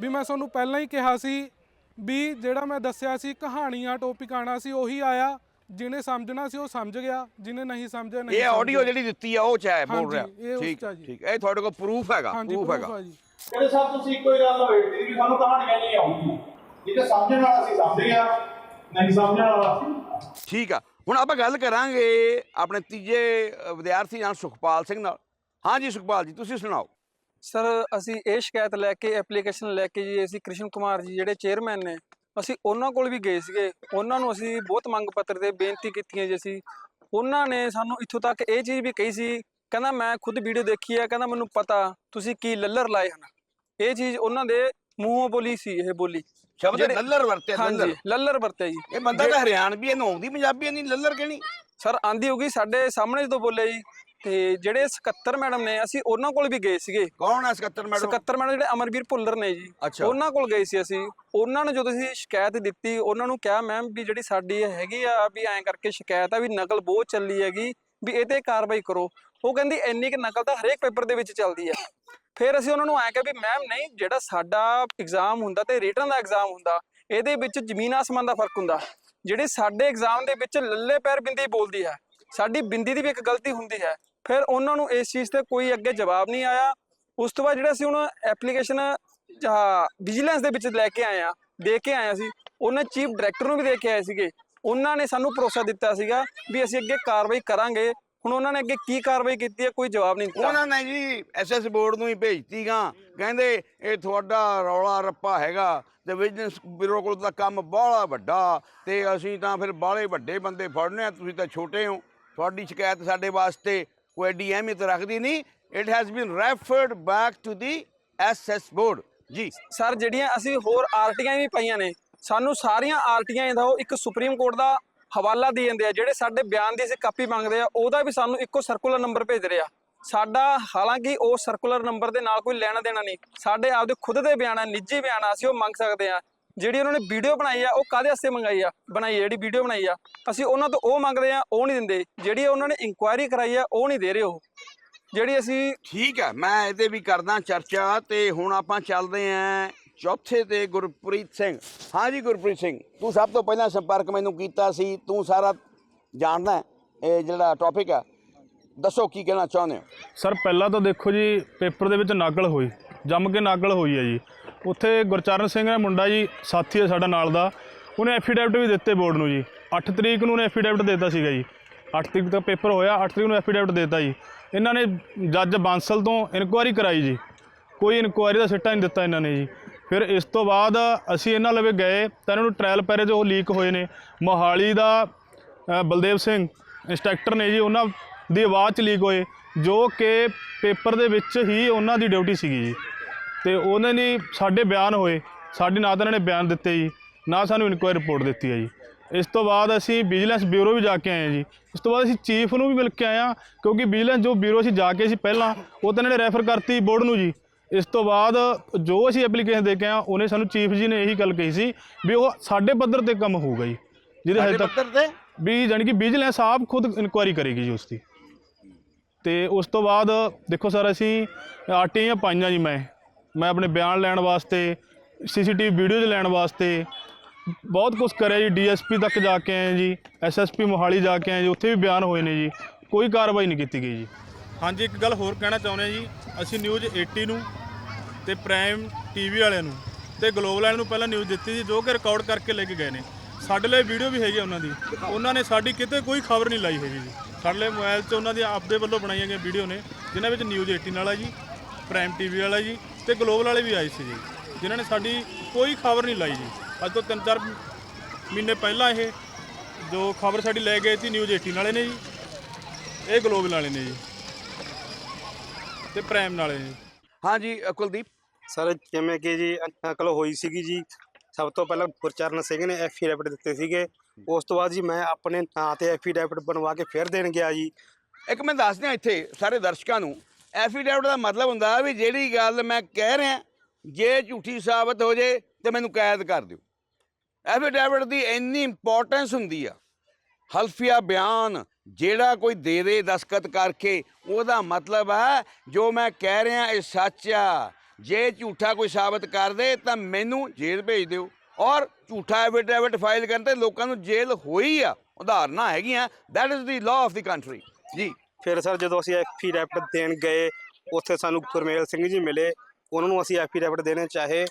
ਵੀ ਮੈਂ ਤੁਹਾਨੂੰ ਪਹਿਲਾਂ ਹੀ ਕਿਹਾ ਸੀ ਵੀ ਜਿਹੜਾ ਮੈਂ ਦੱਸਿਆ ਸੀ ਕਹਾਣੀਆਂ ਟੌਪਿਕ ਆਣਾ ਸੀ ਉਹੀ ਆਇਆ। ਜਿਹਨੇ ਸਮਝਣਾ ਸੀ ਉਹ ਸਮਝ ਗਿਆ। ਜਿਹਨੇ ਨਹੀਂ ਸਮਝਿਆ ਨਹੀਂ ਇਹ ਆਡੀਓ ਜਿਹੜੀ ਦਿੱਤੀ ਆ ਉਹ ਚ ਹੈ ਬੋਲ ਹਾਂਜੀ, ਰਿਹਾ ਉਸ ਠੀਕ ਚ ਆ ਜੀ। ਠੀਕ। ਇਹ ਤੁਹਾਡੇ ਕੋਲ ਪ੍ਰੂਫ ਹੈਗਾ ਹਾਂਜੀ ਪ੍ਰੂਫ proof ਹੈਗਾ। ਆ ਜੀ। ਕਹਿੰਦੇ ਸਾਹਿਬ ਤੁਸੀਂ ਇੱਕੋ ਹੀ ਗੱਲ ਵੇਖਦੇ ਵੀ ਸਾਨੂੰ ਕਹਾਣੀਆਂ ਨਹੀਂ ਆਉਂਦੀਆਂ। ਤਾਂ ਸਮਝਣ ਵਾਲਾ ਸੀ ਸਮਝ ਗਿਆ ਨਹੀਂ ਸਮਝਣ ਵਾਲਾ ਸੀ ਠੀਕ ਆ। ਹੁਣ ਆਪਾਂ ਗੱਲ ਕਰਾਂਗੇ ਆਪਣੇ ਤੀਜੇ ਅ, ਵਿਦਿਆਰਥੀ ਨਾਲ ਸੁਖਪਾਲ ਸਿੰਘ ਨਾਲ। ਹਾਂਜੀ ਸੁਖਪਾਲ ਜੀ ਤੁਸੀਂ ਸੁਣਾਓ। ਸਰ ਅਸੀਂ ਇਹ ਸ਼ਿਕਾਇਤ ਲੈ ਕੇ ਐਪਲੀਕੇਸ਼ਨ ਲੈ ਕੇ ਜੀ ਅਸੀਂ ਕ੍ਰਿਸ਼ਨ ਕੁਮਾਰ ਜੀ ਜਿਹੜੇ ਚੇਅਰਮੈਨ ਨੇ ਅਸੀਂ ਉਹਨਾਂ ਕੋਲ ਵੀ ਗਏ ਸੀਗੇ। ਉਹਨਾਂ ਨੂੰ ਅਸੀਂ ਬਹੁਤ ਮੰਗ ਪੱਤਰ ਤੇ ਬੇਨਤੀ ਕੀਤੀਆਂ ਜੀ ਅਸੀਂ। ਉਹਨਾਂ ਨੇ ਸਾਨੂੰ ਇੱਥੋਂ ਤੱਕ ਇਹ ਚੀਜ਼ ਵੀ ਕਹੀ ਸੀ ਕਹਿੰਦਾ ਮੈਂ ਖੁਦ ਵੀਡੀਓ ਦੇਖੀ ਹੈ ਕਹਿੰਦਾ ਮੈਨੂੰ ਪਤਾ ਤੁਸੀਂ ਕੀ ਲੱਲਰ ਲਾਏ ਹਨ। ਇਹ ਚੀਜ਼ ਉਹਨਾਂ ਦੇ ਮੂੰਹੋਂ ਬੋਲੀ ਸੀ ਇਹ ਬੋਲੀ। ਸ਼ਬਦ ਲੱਲਰ ਵਰਤਿਆ ਲੱਲਰ। ਲੱਲਰ ਵਰਤਿਆ ਜੀ। ਇਹ ਬੰਦਾ ਤਾਂ ਹਰਿਆਣਵੀ ਇਹਨੂੰ ਆਉਂਦੀ ਪੰਜਾਬੀ ਨਹੀਂ ਲੱਲਰ ਕਹਿਣੀ ਸਰ ਆਂਦੀ ਹੋਗੀ ਸਾਡੇ ਸਾਹਮਣੇ ਜਦੋਂ ਬੋਲੇ ਜੀ। ਤੇ ਜਿਹੜੇ 77 ਮੈਡਮ ਨੇ ਅਸੀਂ ਉਹਨਾਂ ਕੋਲ ਵੀ ਗਏ ਸੀਗੇ। ਕੌਣ ਹੈ 77 ਮੈਡਮ? 77 ਮੈਡਮ ਜਿਹੜੇ ਅਮਰਵੀਰ ਭੁੱਲਰ ਨੇ ਜੀ ਅੱਛਾ। ਉਹਨਾਂ ਕੋਲ ਗਏ ਸੀ ਅਸੀਂ। ਉਹਨਾਂ ਨੂੰ ਜਦੋਂ ਅਸੀਂ ਸ਼ਿਕਾਇਤ ਦਿੱਤੀ ਉਹਨਾਂ ਨੂੰ ਕਿਹਾ ਮੈਮ ਵੀ ਜਿਹੜੀ ਸਾਡੀ ਇਹ ਹੈਗੀ ਆ ਵੀ ਐਂ ਕਰਕੇ ਸ਼ਿਕਾਇਤ ਆ ਵੀ ਨਕਲ ਬਹੁਤ ਚੱਲੀ ਹੈਗੀ ਵੀ ਇਹ ਤੇ ਕਾਰਵਾਈ ਕਰੋ। ਉਹ ਕਹਿੰਦੀ ਇੰਨੀ ਕਿ ਨਕਲ ਤਾਂ ਹਰੇਕ ਪੇਪਰ ਦੇ ਵਿੱਚ ਚੱਲਦੀ ਆ। ਫਿਰ ਅਸੀਂ ਉਹਨਾਂ ਨੂੰ ਐਂ ਕਿਹਾ ਵੀ ਮੈਮ ਨਹੀਂ ਜਿਹੜਾ ਸਾਡਾ ਐਗਜ਼ਾਮ ਹੁੰਦਾ ਤੇ ਰਿਟਨ ਦਾ ਐਗਜ਼ਾਮ ਹੁੰਦਾ ਇਹਦੇ ਵਿੱਚ ਜ਼ਮੀਨ ਆਸਮਾਨ ਦਾ ਫ਼ਰਕ ਹੁੰਦਾ। ਜਿਹੜੇ ਸਾਡੇ ਐਗਜ਼ਾਮ ਦੇ ਵਿੱਚ ਲੱਲੇ ਪੈਰ ਬਿੰਦੀ ਬੋਲਦੀ ਹੈ ਸਾਡੀ ਬਿੰਦੀ ਦੀ ਵੀ ਇੱਕ ਗਲਤੀ ਹੁੰਦੀ ਹੈ। ਫਿਰ ਉਹਨਾਂ ਨੂੰ ਇਸ ਚੀਜ਼ ਤੇ ਕੋਈ ਅੱਗੇ ਜਵਾਬ ਨਹੀਂ ਆਇਆ। ਉਸ ਤੋਂ ਬਾਅਦ ਜਿਹੜਾ ਅਸੀਂ ਹੁਣ ਐਪਲੀਕੇਸ਼ਨ ਵਿਜੀਲੈਂਸ ਦੇ ਵਿੱਚ ਲੈ ਕੇ ਆਏ ਆ ਦੇ ਕੇ ਆਏ ਸੀ ਉਹਨਾਂ ਚੀਫ ਡਾਇਰੈਕਟਰ ਨੂੰ ਵੀ ਦੇ ਕੇ ਆਏ ਸੀਗੇ। ਉਹਨਾਂ ਨੇ ਸਾਨੂੰ ਭਰੋਸਾ ਦਿੱਤਾ ਸੀਗਾ ਵੀ ਅਸੀਂ ਅੱਗੇ ਕਾਰਵਾਈ ਕਰਾਂਗੇ। ਹੁਣ ਉਹਨਾਂ ਨੇ ਅੱਗੇ ਕੀ ਕਾਰਵਾਈ ਕੀਤੀ ਹੈ, ਕੋਈ ਜਵਾਬ ਨਹੀਂ ਦਿੱਤਾ। ਉਹਨਾਂ ਨੇ ਜੀ ਐਸਐਸ ਬੋਰਡ ਨੂੰ ਹੀ ਭੇਜਤੀ ਗਾਂ। ਕਹਿੰਦੇ ਇਹ ਤੁਹਾਡਾ ਰੌਲਾ ਰੱਪਾ ਹੈਗਾ ਤੇ ਵਿਜੀਲੈਂਸ ਬਿਊਰੋ ਕੋਲ ਤਾਂ ਕੰਮ ਬਾਹਲਾ ਵੱਡਾ ਤੇ ਅਸੀਂ ਤਾਂ ਫਿਰ ਬਾਹਲੇ ਵੱਡੇ ਬੰਦੇ ਫੜਨੇ ਆ, ਤੁਸੀਂ ਤਾਂ ਛੋਟੇ ਹੋ। ਤੁਹਾਡੀ ਸ਼ਿਕਾਇਤ ਸਾਡੇ ਵਾਸਤੇ ਕੋਈ ਐਡੀ ਅਹਿਮੀਅਤ ਰੱਖਦੀ ਨਹੀਂ। It has been referred back to the SS board ਜੀ। ਸਰ, ਜਿਹੜੀਆਂ ਅਸੀਂ ਹੋਰ ਆਰਟੀਆਂ ਵੀ ਪਈਆਂ ਨੇ, ਸਾਨੂੰ ਸਾਰੀਆਂ ਆਰਟੀਆਂ ਦਾ ਉਹ ਇੱਕ ਸੁਪਰੀਮ ਕੋਰਟ ਦਾ ਹਵਾਲਾ ਦੇ ਜਾਂਦੇ ਆ, ਜਿਹੜੇ ਸਾਡੇ ਬਿਆਨ ਦੀ ਅਸੀਂ ਕਾਪੀ ਮੰਗਦੇ ਆ, ਉਹਦਾ ਵੀ ਸਾਨੂੰ ਇੱਕੋ ਸਰਕੂਲਰ ਨੰਬਰ ਭੇਜ ਰਿਹਾ ਸਾਡਾ ਹਾਲਾਂਕਿ ਉਹ ਸਰਕੂਲਰ ਨੰਬਰ ਦੇ ਨਾਲ ਕੋਈ ਲੈਣਾ ਦੇਣਾ ਨਹੀਂ। ਸਾਡੇ ਆਪਦੇ ਖੁਦ ਦੇ ਬਿਆਨ ਆ, ਨਿੱਜੀ ਬਿਆਨ ਆ, ਅਸੀਂ ਉਹ ਮੰਗ ਸਕਦੇ ਆ। ਜਿਹੜੀ ਉਹਨਾਂ ਨੇ ਵੀਡੀਓ ਬਣਾਈ ਆ ਉਹ ਕਾਦੇ ਵਾਸਤੇ ਮੰਗਾਈ ਆ? ਬਣਾਈ ਆ ਜਿਹੜੀ ਵੀਡੀਓ ਬਣਾਈ ਆ। ਅਸੀਂ ਉਹਨਾਂ ਤੋਂ ਉਹ ਮੰਗਦੇ ਆ ਉਹ ਨਹੀਂ ਦਿੰਦੇ। ਜਿਹੜੀ ਉਹਨਾਂ ਨੇ ਇਨਕੁਆਇਰੀ ਕਰਾਈ ਆ ਉਹ ਨਹੀਂ ਦੇ ਰਹੇ ਉਹ। ਜਿਹੜੀ ਅਸੀਂ ਠੀਕ ਹੈ ਮੈਂ ਇਹਦੇ ਵੀ ਕਰਦਾ ਚਰਚਾ ਤੇ ਹੁਣ ਆਪਾਂ ਚੱਲਦੇ ਆਂ ਚੌਥੇ ਤੇ ਗੁਰਪ੍ਰੀਤ ਸਿੰਘ। ਹਾਂਜੀ ਗੁਰਪ੍ਰੀਤ ਸਿੰਘ ਤੂੰ ਸਭ ਤੋਂ ਪਹਿਲਾਂ ਸੰਪਰਕ ਮੈਨੂੰ ਕੀਤਾ ਸੀ ਤੂੰ ਸਾਰਾ ਜਾਣਦਾ ਇਹ ਜਿਹੜਾ ਟੌਪਿਕ ਆ। ਦੱਸੋ ਕੀ ਕਹਿਣਾ ਚਾਹੁੰਦੇ ਹੋ? ਸਰ ਪਹਿਲਾਂ ਤਾਂ ਦੇਖੋ ਜੀ ਪੇਪਰ ਦੇ ਵਿੱਚ ਨਾਗਲ ਹੋਈ ਜੰਮ ਕੇ ਨਾਗਲ ਹੋਈ ਹੈ ਜੀ। ਉੱਥੇ ਗੁਰਚਰਨ ਸਿੰਘ ਨੇ ਮੁੰਡਾ ਜੀ, ਸਾਥੀ ਹੈ ਸਾਡਾ ਨਾਲ ਦਾ, ਉਹਨੇ ਐਫੀਡੈਵਿਟ ਵੀ ਦਿੱਤੇ ਬੋਰਡ ਨੂੰ ਜੀ। 8 ਤਰੀਕ ਨੂੰ ਉਹਨੇ ਐਫੀਡੈਵਿਟ ਦਿੱਤਾ ਸੀਗਾ ਜੀ। 8 ਤਰੀਕ ਦਾ ਪੇਪਰ ਹੋਇਆ 8 ਤਰੀਕ ਨੂੰ ਐਫੀਡੈਵਿਟ ਦਿੱਤਾ ਜੀ। ਇਹਨਾਂ ਨੇ ਜੱਜ ਬਾਂਸਲ ਤੋਂ ਇਨਕੁਆਇਰੀ ਕਰਾਈ ਜੀ। ਕੋਈ ਇਨਕੁਆਇਰੀ ਦਾ ਸਿੱਟਾ ਨਹੀਂ ਦਿੱਤਾ ਇਹਨਾਂ ਨੇ ਜੀ। ਫਿਰ ਇਸ ਤੋਂ ਬਾਅਦ ਅਸੀਂ ਇਹਨਾਂ ਲਵੇ ਗਏ, ਤਾਂ ਇਹਨਾਂ ਨੂੰ ਟ੍ਰਾਇਲ ਪੈਰੇ ਜੋ ਲੀਕ ਹੋਏ ਨੇ। ਮੋਹਾਲੀ ਦਾ ਬਲਦੇਵ ਸਿੰਘ ਇੰਸਟ੍ਰਕਟਰ ਨੇ ਜੀ, ਉਹਨਾਂ ਦੀ ਆਵਾਜ਼ ਚ ਲੀਕ ਹੋਏ, ਜੋ ਕਿ ਪੇਪਰ ਦੇ ਵਿੱਚ ਹੀ ਉਹਨਾਂ ਦੀ ਡਿਊਟੀ ਸੀਗੀ ਜੀ। ਤੇ ਉਹਨਾਂ ਨੇ ਸਾਡੇ ਬਿਆਨ ਹੋਏ। ਸਾਡੇ ਨਾ ਤਾਂ ਇਹਨਾਂ ਨੇ ਬਿਆਨ ਦਿੱਤੇ ਜੀ ਨਾ ਸਾਨੂੰ ਇਨਕੁਆਇਰੀ ਰਿਪੋਰਟ ਦਿੱਤੀ ਹੈ ਜੀ। ਇਸ ਤੋਂ ਬਾਅਦ ਅਸੀਂ ਵਿਜੀਲੈਂਸ ਬਿਊਰੋ ਵੀ ਜਾ ਕੇ ਆਏ ਹਾਂ ਜੀ। ਉਸ ਤੋਂ ਬਾਅਦ ਅਸੀਂ ਚੀਫ ਨੂੰ ਵੀ ਮਿਲ ਕੇ ਆਏ ਹਾਂ ਕਿਉਂਕਿ ਵਿਜੀਲੈਂਸ ਜੋ ਬਿਊਰੋ ਅਸੀਂ ਜਾ ਕੇ ਸੀ ਪਹਿਲਾਂ ਉਹ ਤਾਂ ਇਹਨਾਂ ਨੇ ਰੈਫਰ ਕਰਤੀ ਬੋਰਡ ਨੂੰ ਜੀ। ਇਸ ਤੋਂ ਬਾਅਦ ਜੋ ਅਸੀਂ ਐਪਲੀਕੇਸ਼ਨ ਦੇ ਕੇ ਹਾਂ ਉਹਨੇ ਸਾਨੂੰ ਚੀਫ ਜੀ ਨੇ ਇਹੀ ਗੱਲ ਕਹੀ ਸੀ ਵੀ ਉਹ ਸਾਡੇ ਪੱਧਰ ਤੇ ਕੰਮ ਹੋਊਗਾ ਜੀ ਜਿਹਦੇ ਹਜੇ ਤੱਕ ਤੇ? ਵੀ ਜਾਣੀ ਕਿ ਵਿਜੀਲੈਂਸ ਆਪ ਖੁਦ ਇਨਕੁਆਇਰੀ ਕਰੇਗੀ ਜੀ ਉਸ ਦੀ। ਤੇ ਉਸ ਤੋਂ ਬਾਅਦ ਦੇਖੋ ਸਰ ਅਸੀਂ ਆਰਟੀਆਂ ਪਾਈਆਂ ਜੀ ਮੈਂ। ਮੈਂ ਆਪਣੇ ਬਿਆਨ ਲੈਣ ਵਾਸਤੇ, ਸੀਸੀਟੀਵੀ ਵੀਡੀਓਜ਼ ਲੈਣ ਵਾਸਤੇ ਬਹੁਤ ਕੁਝ ਕਰਿਆ ਜੀ, ਡੀਐਸਪੀ ਤੱਕ ਜਾ ਕੇ ਆਏ ਜੀ, ਐਸਐਸਪੀ ਮੋਹਾਲੀ ਜਾ ਕੇ ਆਏ ਜੀ, ਉੱਥੇ ਵੀ ਬਿਆਨ ਹੋਏ ਨੇ ਜੀ, ਕੋਈ ਕਾਰਵਾਈ ਨਹੀਂ ਕੀਤੀ ਗਈ ਜੀ। ਹਾਂਜੀ, ਇੱਕ ਗੱਲ ਹੋਰ ਕਹਿਣਾ ਚਾਹੁੰਦੇ ਹਾਂ ਜੀ, ਅਸੀਂ ਨਿਊਜ਼ 80 ਨੂੰ ਤੇ ਪ੍ਰਾਈਮ ਟੀਵੀ ਵਾਲਿਆਂ ਨੂੰ ਤੇ ਗਲੋਬਲ ਵਾਲਿਆਂ ਨੂੰ ਪਹਿਲਾਂ ਨਿਊਜ਼ ਦਿੱਤੀ ਸੀ, ਜੋ ਕਿ ਰਿਕਾਰਡ ਕਰਕੇ ਲੈ ਕੇ ਗਏ ਨੇ। ਸਾਡੇ ਲਈ ਵੀਡੀਓ ਵੀ ਹੈਗੀ ਆ ਉਹਨਾਂ ਦੀ। ਉਹਨਾਂ ਨੇ ਸਾਡੀ ਕਿਤੇ ਕੋਈ ਖਬਰ ਨਹੀਂ ਲਾਈ ਹੈਗੀ ਜੀ। ਸਾਡੇ ਲਈ ਮੋਬਾਈਲ 'ਚ ਉਹਨਾਂ ਦੀ ਆਪਦੇ ਵੱਲੋਂ ਬਣਾਈਆਂ ਗਈਆਂ ਵੀਡੀਓ ਨੇ, ਜਿਨ੍ਹਾਂ ਵਿੱਚ ਨਿਊਜ਼ 18 ਵਾਲਾ ਜੀ ਪ੍ਰਾਈਮ ਟੀਵੀ ਵਾਲਾ ਜੀ ਤੇ ਗਲੋਬਲ ਵਾਲੇ ਵੀ ਆਏ ਸੀ ਜੀ ਜਿਨ੍ਹਾਂ ਨੇ ਸਾਡੀ ਕੋਈ ਖਬਰ ਨਹੀਂ ਲਾਈ ਜੀ। ਅੱਜ ਤੋਂ ਤਿੰਨ ਚਾਰ ਮਹੀਨੇ ਪਹਿਲਾਂ ਇਹ ਜੋ ਖਬਰ ਸਾਡੀ ਲੈ ਗਏ ਸੀ ਨਿਊਜ਼ 18 ਵਾਲੇ ਨੇ ਜੀ ਇਹ ਗਲੋਬਲ ਵਾਲੇ ਨੇ ਜੀ ਤੇ ਪ੍ਰਾਈਮ ਵਾਲੇ ਨੇ ਹਾਂਜੀ ਅ, ਕੁਲਦੀਪ? ਸਰ ਜਿਵੇਂ ਕਿ ਜੀ ਨਕਲ ਹੋਈ ਸੀਗੀ ਜੀ ਸਭ ਤੋਂ ਪਹਿਲਾਂ ਗੁਰਚਰਨ ਸਿੰਘ ਨੇ ਐਫੀਡੈਵਿਟ ਦਿੱਤੇ ਸੀਗੇ। ਉਸ ਤੋਂ ਬਾਅਦ ਜੀ ਮੈਂ ਆਪਣੇ ਨਾਂ ਤੇ ਐਫੀਡੈਵਿਟ ਬਣਵਾ ਕੇ ਫਿਰ ਦੇਣ ਗਿਆ ਜੀ। ਇੱਕ ਮੈਂ ਦੱਸ ਦਿਆਂ ਇੱਥੇ ਸਾਰੇ ਦਰਸ਼ਕਾਂ ਨੂੰ ਐਫੀਡੈਵਿਟ ਦਾ ਮਤਲਬ ਹੁੰਦਾ ਵੀ ਜਿਹੜੀ ਗੱਲ ਮੈਂ ਕਹਿ ਰਿਹਾ, ਜੇ ਝੂਠੀ ਸਾਬਤ ਹੋ ਜੇ ਤੇ ਮੈਨੂੰ ਕੈਦ ਕਰ ਦਿਓ। ਐਫੀਡੈਵਿਟ ਦੀ ਇੰਨੀ ਇੰਪੋਰਟੈਂਸ ਹੁੰਦੀ ਆ। ਹਲਫੀਆ ਬਿਆਨ ਜਿਹੜਾ ਕੋਈ ਦੇ ਦੇ ਦਸਖਤ ਕਰਕੇ, ਉਹਦਾ ਮਤਲਬ ਹੈ ਜੋ ਮੈਂ ਕਹਿ ਰਿਹਾ ਇਹ ਸੱਚ ਆ। ਜੇ ਝੂਠਾ ਕੋਈ ਸਾਬਤ ਕਰ ਦੇ ਤਾਂ ਮੈਨੂੰ ਜੇਲ੍ਹ ਭੇਜ ਦਿਓ। ਔਰ ਝੂਠਾ ਐਫੀਡੈਵਿਟ ਫਾਈਲ ਕਰਨ ਤੇ ਲੋਕਾਂ ਨੂੰ ਜੇਲ੍ਹ ਹੋਈ ਆ ਉਦਾਹਰਨਾਂ ਹੈਗੀਆਂ। That is the law of the country ਜੀ। ਫਿਰ ਸਰ ਜਦੋਂ ਅਸੀਂ ਐਫੀਡੈਵਿਟ ਦੇਣ ਗਏ ਉੱਥੇ ਸਾਨੂੰ ਗੁਰਮੇਲ ਸਿੰਘ ਜੀ ਮਿਲੇ। ਉਹਨਾਂ ਨੂੰ ਅਸੀਂ ਐਫੀਡੈਵਿਟ ਦੇਣੇ ਚਾਹੇ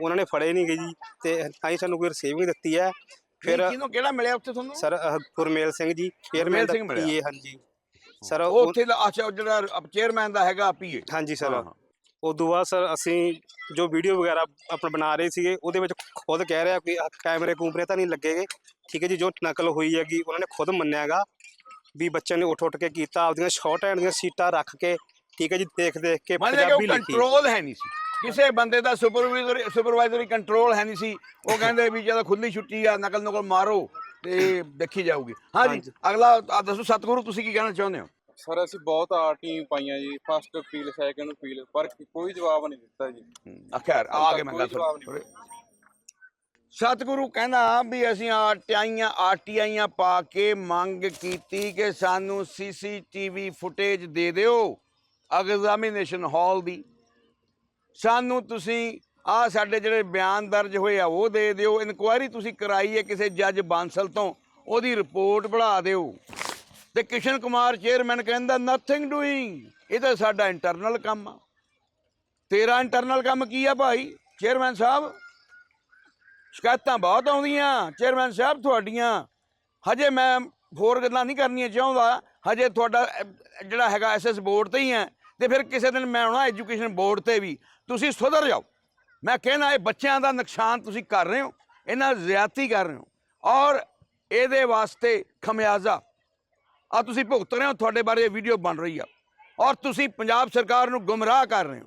ਉਹਨਾਂ ਨੇ ਫੜੇ ਨਹੀਂ ਗਏ ਜੀ ਤੇ ਤਾਂ ਹੀ ਸਾਨੂੰ ਕੋਈ ਰਸੀਵਿੰਗ ਦਿੱਤੀ ਹੈ। ਫਿਰ ਕਿਹਨੂੰ ਕਿਹੜਾ ਮਿਲਿਆ ਉੱਥੇ ਤੁਹਾਨੂੰ? ਸਰ ਅਹ, ਗੁਰਮੇਲ ਸਿੰਘ ਜੀ ਚੇਅਰਮੈਨ ਦਾ ਸਿੰਘ ਮਿਲਿਆ। ਪੀਏ ਹਾਂਜੀ। ਸਰ ਉਹ ਉਹ- ਉੱਥੇ ਦਾ ਅੱਛਾ ਉਹ ਜਿਹੜਾ ਚੇਅਰਮੈਨ ਦਾ ਹੈਗਾ ਪੀਏ ਹਾਂਜੀ ਸਰ। ਉਦੋਂ ਬਾਅਦ ਸਰ ਅਸੀਂ ਜੋ ਵੀਡੀਓ ਵਗੈਰਾ ਆਪਣਾ ਬਣਾ ਰਹੇ ਸੀਗੇ ਉਹਦੇ ਵਿੱਚ ਖੁਦ ਕਹਿ ਰਿਹਾ ਕਿ ਆਹ ਕੈਮਰੇ ਕੂਮਰੇ ਤਾਂ ਨਹੀਂ ਲੱਗੇਗੇ। ਠੀਕ ਹੈ ਜੀ ਜੋ ਨਕਲ ਹੋਈ ਹੈਗੀ ਉਹਨਾਂ ਨੇ ਖੁਦ ਮੰਨਿਆਗਾ ਵੀ ਬੱਚਿਆਂ ਨੇ ਉੱਠ ਉੱਠ ਕੇ ਕੀਤਾ ਆਪਦੀਆਂ ਸ਼ਾਰਟ ਹੈਂਡ ਦੀਆਂ ਸੀਟਾਂ ਰੱਖ ਕੇ ਠੀਕ ਹੈ ਜੀ ਦੇਖ ਦੇਖ ਕੇ ਪੰਜਾਬੀ ਲਿਖੀ। ਕੰਟਰੋਲ ਹੈ ਨਹੀਂ ਸੀ। ਕਿਸੇ ਬੰਦੇ ਦਾ ਸੁਪਰਵਾਈਜ਼ਰ ਸੁਪਰਵਾਈਜ਼ਰੀ ਕੰਟਰੋਲ ਹੈ ਨਹੀਂ ਸੀ। ਉਹ ਕਹਿੰਦੇ ਵੀ ਜਦੋਂ ਖੁੱਲੀ ਛੁੱਟੀ ਆ ਨਕਲ ਨਕਲ ਮਾਰੋ ਤੇ ਦੇਖੀ ਜਾਊਗੀ। ਹਾਂਜੀ। ਅਗਲਾ ਆ ਦੱਸੋ ਸਤਿਗੁਰੂ ਤੁਸੀਂ ਕੀ ਕਹਿਣਾ ਚਾਹੁੰਦੇ ਹੋ? ਸਰ ਅਸੀਂ ਬਹੁਤ ਆਰਟੀ ਪਾਈਆਂ ਜੀ। ਫਸਟ ਅਪੀਲ ਸੈਕੰਡ ਅਪੀਲ ਪਰ ਕੋਈ ਜਵਾਬ ਨਹੀਂ ਦਿੱਤਾ ਜੀ। ਆ ਖੈਰ ਆ ਕੇ ਮੈਂ ਕੋਈ ਗੱਲ ਜਵਾਬ ਸੁਣ ਨਹੀਂ ਸਤਿਗੁਰੂ ਕਹਿੰਦਾ ਵੀ ਅਸੀਂ ਆਰਟੀਆਈਆਂ ਆਰਟੀਆਈਆਂ ਪਾ ਕੇ ਮੰਗ ਕੀਤੀ ਕਿ ਸਾਨੂੰ ਸੀਸੀਟੀਵੀ ਫੁਟੇਜ ਦੇ ਦਿਓ ਐਗਜ਼ਾਮੀਨੇਸ਼ਨ ਹਾਲ ਦੀ। ਸਾਨੂੰ ਤੁਸੀਂ ਆ ਸਾਡੇ ਜਿਹੜੇ ਬਿਆਨ ਦਰਜ ਹੋਏ ਆ, ਉਹ ਦੇ ਦਿਓ। ਇਨਕੁਆਇਰੀ ਤੁਸੀਂ ਕਰਾਈ ਹੈ ਕਿਸੇ ਜੱਜ ਬਾਂਸਲ ਤੋਂ, ਉਹਦੀ ਰਿਪੋਰਟ ਬਣਾ ਦਿਓ। ਤੇ ਕਿਸ਼ਨ ਕੁਮਾਰ ਚੇਅਰਮੈਨ ਕਹਿੰਦਾ ਨਥਿੰਗ ਡੂਇੰਗ ਇਹ ਤਾਂ ਸਾਡਾ ਇੰਟਰਨਲ ਕੰਮ ਆ। ਤੇਰਾ ਇੰਟਰਨਲ ਕੰਮ ਕੀ ਆ ਭਾਈ? ਚੇਅਰਮੈਨ ਸਾਹਿਬ? ਸ਼ਿਕਾਇਤਾਂ ਬਹੁਤ ਆਉਂਦੀਆਂ, ਚੇਅਰਮੈਨ ਸਾਹਿਬ ਤੁਹਾਡੀਆਂ। ਹਜੇ ਮੈਂ ਹੋਰ ਗੱਲਾਂ ਨਹੀਂ ਕਰਨੀਆਂ ਚਾਹੁੰਦਾ। ਹਜੇ ਤੁਹਾਡਾ ਜਿਹੜਾ ਹੈਗਾ ਐਸਐਸ ਬੋਰਡ ਤੇ ਹੀ ਹੈ। ਤੇ ਫਿਰ ਕਿਸੇ ਦਿਨ ਮੈਂ ਆਉਣਾ ਐਜੂਕੇਸ਼ਨ ਬੋਰਡ ਤੇ ਵੀ। ਤੁਸੀਂ ਸੁਧਰ ਜਾਓ। ਮੈਂ ਕਹਿੰਦਾ, ਇਹ ਬੱਚਿਆਂ ਦਾ ਨੁਕਸਾਨ ਤੁਸੀਂ ਕਰ ਰਹੇ ਹੋ। ਇਹਨਾਂ ਨਾਲ ਜ਼ਿਆਦਤੀ ਕਰ ਰਹੇ ਹੋ। ਔਰ ਇਹਦੇ ਵਾਸਤੇ ਖਮਿਆਜ਼ਾ। ਆ ਤੁਸੀਂ ਭੁਗਤ ਰਹੇ ਹੋ, ਤੁਹਾਡੇ ਬਾਰੇ ਇਹ ਵੀਡੀਓ ਬਣ ਰਹੀ ਆ। ਔਰ ਤੁਸੀਂ ਪੰਜਾਬ ਸਰਕਾਰ ਨੂੰ ਗੁੰਮਰਾਹ ਕਰ ਰਹੇ ਹੋ।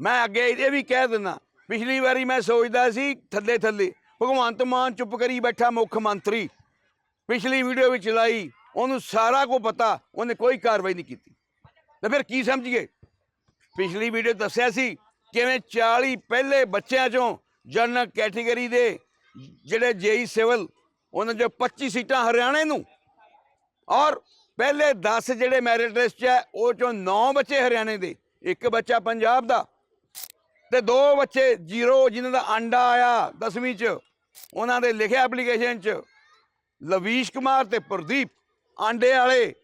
ਮੈਂ ਅੱਗੇ ਇਹ ਵੀ ਕਹਿ ਦਿੰਦਾ ਪਿਛਲੀ ਵਾਰੀ ਮੈਂ ਸੋਚਦਾ ਸੀ, ਥੱਲੇ ਥੱਲੇ, ਭਗਵੰਤ ਮਾਨ ਚੁੱਪ ਕਰੀ ਬੈਠਾ ਮੁੱਖ ਮੰਤਰੀ। ਪਿਛਲੀ ਵੀਡੀਓ ਵਿੱਚ ਲਾਈ, ਉਹਨੂੰ ਸਾਰਾ ਕੁਝ ਪਤਾ, ਉਹਨੇ ਕੋਈ ਕਾਰਵਾਈ ਨਹੀਂ ਕੀਤੀ। ਤੇ ਫਿਰ ਕੀ ਸਮਝੀਏ? ਪਿਛਲੀ ਵੀਡੀਓ ਦੱਸਿਆ ਸੀ ਕਿਵੇਂ 40 ਪਹਿਲੇ ਬੱਚਿਆਂ ਚੋਂ ਜਨਰਲ ਕੈਟਾਗਰੀ ਦੇ ਜਿਹੜੇ ਜੇਈ ਸਿਵਲ, ਉਹਨਾਂ ਚੋਂ 25 ਸੀਟਾਂ ਹਰਿਆਣੇ ਨੂੰ। ਔਰ ਪਹਿਲੇ 10 ਜਿਹੜੇ ਮੈਰਿਟ ਲਿਸਟ 'ਚ ਹੈ, ਉਹ ਚੋਂ 9 ਬੱਚੇ ਹਰਿਆਣੇ ਦੇ, ਇੱਕ ਬੱਚਾ ਪੰਜਾਬ ਦਾ। ਤੇ ਦੋ ਬੱਚੇ, ਜ਼ੀਰੋ, ਜਿਨ੍ਹਾਂ ਦਾ ਆਂਡਾ ਆਇਆ 10ਵੀਂ 'ਚ, ਉਹਨਾਂ ਦੇ ਲਿਖਿਆ ਐਪਲੀਕੇਸ਼ਨ 'ਚ। ਲਵੀਸ਼ ਕੁਮਾਰ ਤੇ ਪ੍ਰਦੀਪ, ਆਂਡੇ ਵਾਲੇ।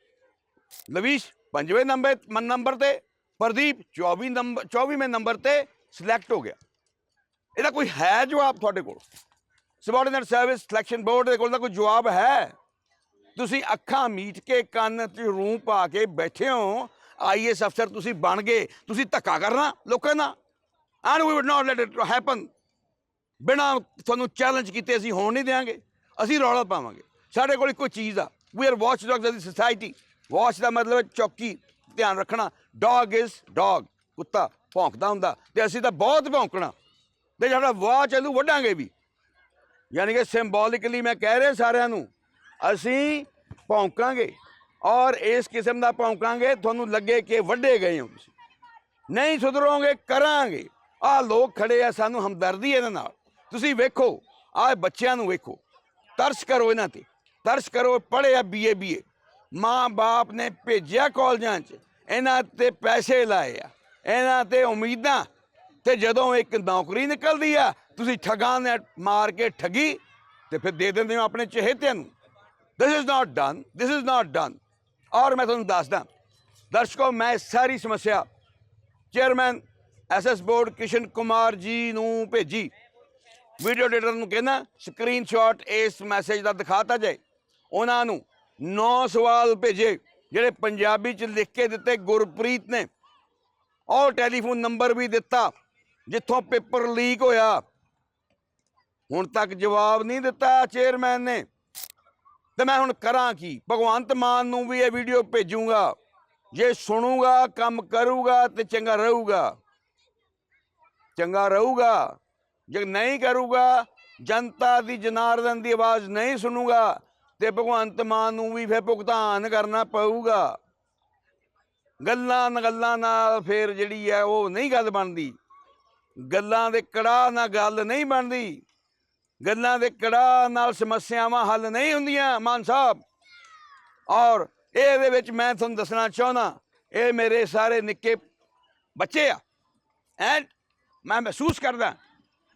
ਲਵੀਸ਼, ਪੰਜਵੇਂ ਨੰਬਰ ਨੰਬਰ ਤੇ। ਪ੍ਰਦੀਪ 24 ਨੰਬਰ 24ਵੇਂ ਨੰਬਰ ਤੇ ਸਿਲੈਕਟ ਹੋ ਗਿਆ। ਇਹਦਾ ਕੋਈ ਹੈ ਜਵਾਬ ਤੁਹਾਡੇ ਕੋਲ? ਸਬਆਰਡੀਨੇਟ ਸਰਵਿਸ ਸਿਲੈਕਸ਼ਨ ਬੋਰਡ ਦੇ ਕੋਲ ਦਾ ਕੋਈ ਜਵਾਬ ਹੈ? ਤੁਸੀਂ ਅੱਖਾਂ ਮੀਟ ਕੇ, ਕੰਨ 'ਚ ਰੂੰ ਪਾ ਕੇ ਬੈਠੇ ਹੋ। ਆਈਐਸ ਅਫਸਰ ਤੁਸੀਂ ਬਣ ਗਏ। ਤੁਸੀਂ ਧੱਕਾ ਕਰਨਾ, ਲੋਕਾਂ ਨਾਲ। And we would not let it happen ਬਿਨਾ ਤੁਹਾਨੂੰ ਚੈਲੰਜ ਕੀਤੇ ਅਸੀਂ ਹੋਣ ਨਹੀਂ ਦੇਵਾਂਗੇ ਅਸੀਂ ਰੌਲਾ ਪਾਵਾਂਗੇ। ਸਾਡੇ ਕੋਲ ਇੱਕੋ ਚੀਜ਼ ਆ। We are watch dogs of the society watch ਦਾ ਮਤਲਬ ਹੈ ਚੌਕੀ। ਧਿਆਨ ਰੱਖਣਾ। ਡੌਗ ਇਜ਼ ਡੌਗ ਕੁੱਤਾ ਭੌਂਕਦਾ ਹੁੰਦਾ। ਤੇ ਅਸੀਂ ਤਾਂ ਬਹੁਤ ਭੌਂਕਣਾ। ਤੇ ਸਾਡਾ ਵਾਹ ਚੱਲੂ ਵੱਢਾਂਗੇ ਵੀ। ਯਾਨੀ ਕਿ ਸਿੰਬੋਲਿਕਲੀ ਮੈਂ ਕਹਿ ਰਿਹਾ ਸਾਰਿਆਂ ਨੂੰ, ਅਸੀਂ ਭੌਂਕਾਂਗੇ। ਔਰ ਇਸ ਕਿਸਮ ਦਾ ਭੌਂਕਾਂਗੇ, ਤੁਹਾਨੂੰ ਲੱਗੇ ਕਿ ਵੱਡੇ ਗਏ ਹੋ ਤੁਸੀਂ। ਨਹੀਂ ਸੁਧਰੋਗੇ, ਕਰਾਂਗੇ। ਆਹ ਲੋਕ ਖੜੇ ਆ ਸਾਨੂੰ ਹਮਦਰਦੀ ਇਹਨਾਂ ਨਾਲ। ਤੁਸੀਂ ਵੇਖੋ ਆਹ ਬੱਚਿਆਂ ਨੂੰ ਵੇਖੋ। ਤਰਸ ਕਰੋ ਇਹਨਾਂ ਤੇ। ਤਰਸ ਕਰੋ, ਪੜ੍ਹੇ ਆ ਬੀਏ ਬੀਏ ਮਾਂ ਬਾਪ ਨੇ ਭੇਜਿਆ ਕਾਲਜਾਂ 'ਚ। ਇਹਨਾਂ ਤੇ ਪੈਸੇ ਲਾਏ ਆ। ਇਹਨਾਂ ਤੇ ਉਮੀਦਾਂ। ਤੇ ਜਦੋਂ ਇੱਕ ਨੌਕਰੀ ਨਿਕਲਦੀ ਆ, ਤੁਸੀਂ ਠੱਗਾਂ ਨੇ ਮਾਰ ਕੇ ਠੱਗੀ ਤੇ ਫਿਰ ਦੇ ਦਿੰਦੇ ਹੋ ਆਪਣੇ ਚਹੇਤਿਆਂ ਨੂੰ। This is not done this is not done ਔਰ ਮੈਂ ਤੁਹਾਨੂੰ ਦੱਸਦਾ। ਦਰਸ਼ਕੋ, ਮੈਂ ਸਾਰੀ ਸਮੱਸਿਆ chairman SS board Kishan Kumar ji ਨੂੰ ਭੇਜੀ। ਵੀਡੀਓ ਐਡੀਟਰ ਨੂੰ ਕਹਿੰਦਾ ਸਕਰੀਨਸ਼ਾਟ ਇਸ ਮੈਸੇਜ ਦਾ ਦਿਖਾਤਾ ਜਾਏ। ਉਹਨਾਂ ਨੂੰ ਨੌ ਸਵਾਲ ਭੇਜੇ, ਜਿਹੜੇ ਪੰਜਾਬੀ ਚ ਲਿਖ ਕੇ ਦਿੱਤੇ ਗੁਰਪ੍ਰੀਤ ਨੇ। ਔਰ ਟੈਲੀਫੋਨ ਨੰਬਰ ਵੀ ਦਿੱਤਾ, ਜਿੱਥੋਂ ਪੇਪਰ ਲੀਕ ਹੋਇਆ। ਹੁਣ ਤੱਕ ਜਵਾਬ ਨਹੀਂ ਦਿੱਤਾ ਚੇਅਰਮੈਨ ਨੇ। ਤੇ ਮੈਂ ਹੁਣ ਕਰਾਂ ਕੀ? ਭਗਵੰਤ ਮਾਨ ਨੂੰ ਵੀ ਇਹ ਵੀਡੀਓ ਭੇਜੂੰਗਾ। ਜੇ ਸੁਣੂਗਾ, ਕੰਮ ਕਰੂਗਾ ਤੇ ਚੰਗਾ ਰਹੂਗਾ। ਚੰਗਾ ਰਹੂਗਾ, ਜੇ ਨਹੀਂ ਕਰੂਗਾ, ਜਨਤਾ ਦੀ ਜਨਾਰਦਨ ਦੀ ਆਵਾਜ਼ ਨਹੀਂ ਸੁਣੂਗਾ, ਤੇ ਭਗਵੰਤ ਮਾਨ ਨੂੰ ਵੀ ਫਿਰ ਭੁਗਤਾਨ ਕਰਨਾ ਪਊਗਾ। ਗੱਲਾਂ ਨਾਲ ਗੱਲਾਂ ਨਾਲ ਫਿਰ ਜਿਹੜੀ ਹੈ ਉਹ ਨਹੀਂ ਗੱਲ ਬਣਦੀ। ਗੱਲਾਂ ਦੇ ਕੜਾ ਨਾਲ ਗੱਲ ਨਹੀਂ ਬਣਦੀ। ਗੱਲਾਂ ਦੇ ਕੜਾ ਨਾਲ ਸਮੱਸਿਆਵਾਂ ਹੱਲ ਨਹੀਂ ਹੁੰਦੀਆਂ, ਮਾਨ ਸਾਹਿਬ। ਔਰ ਇਹਦੇ ਵਿੱਚ ਮੈਂ ਤੁਹਾਨੂੰ ਦੱਸਣਾ ਚਾਹੁੰਦਾ, ਇਹ ਮੇਰੇ ਸਾਰੇ ਨਿੱਕੇ ਬੱਚੇ ਆ। ਐਂਡ ਮੈਂ ਮਹਿਸੂਸ ਕਰਦਾ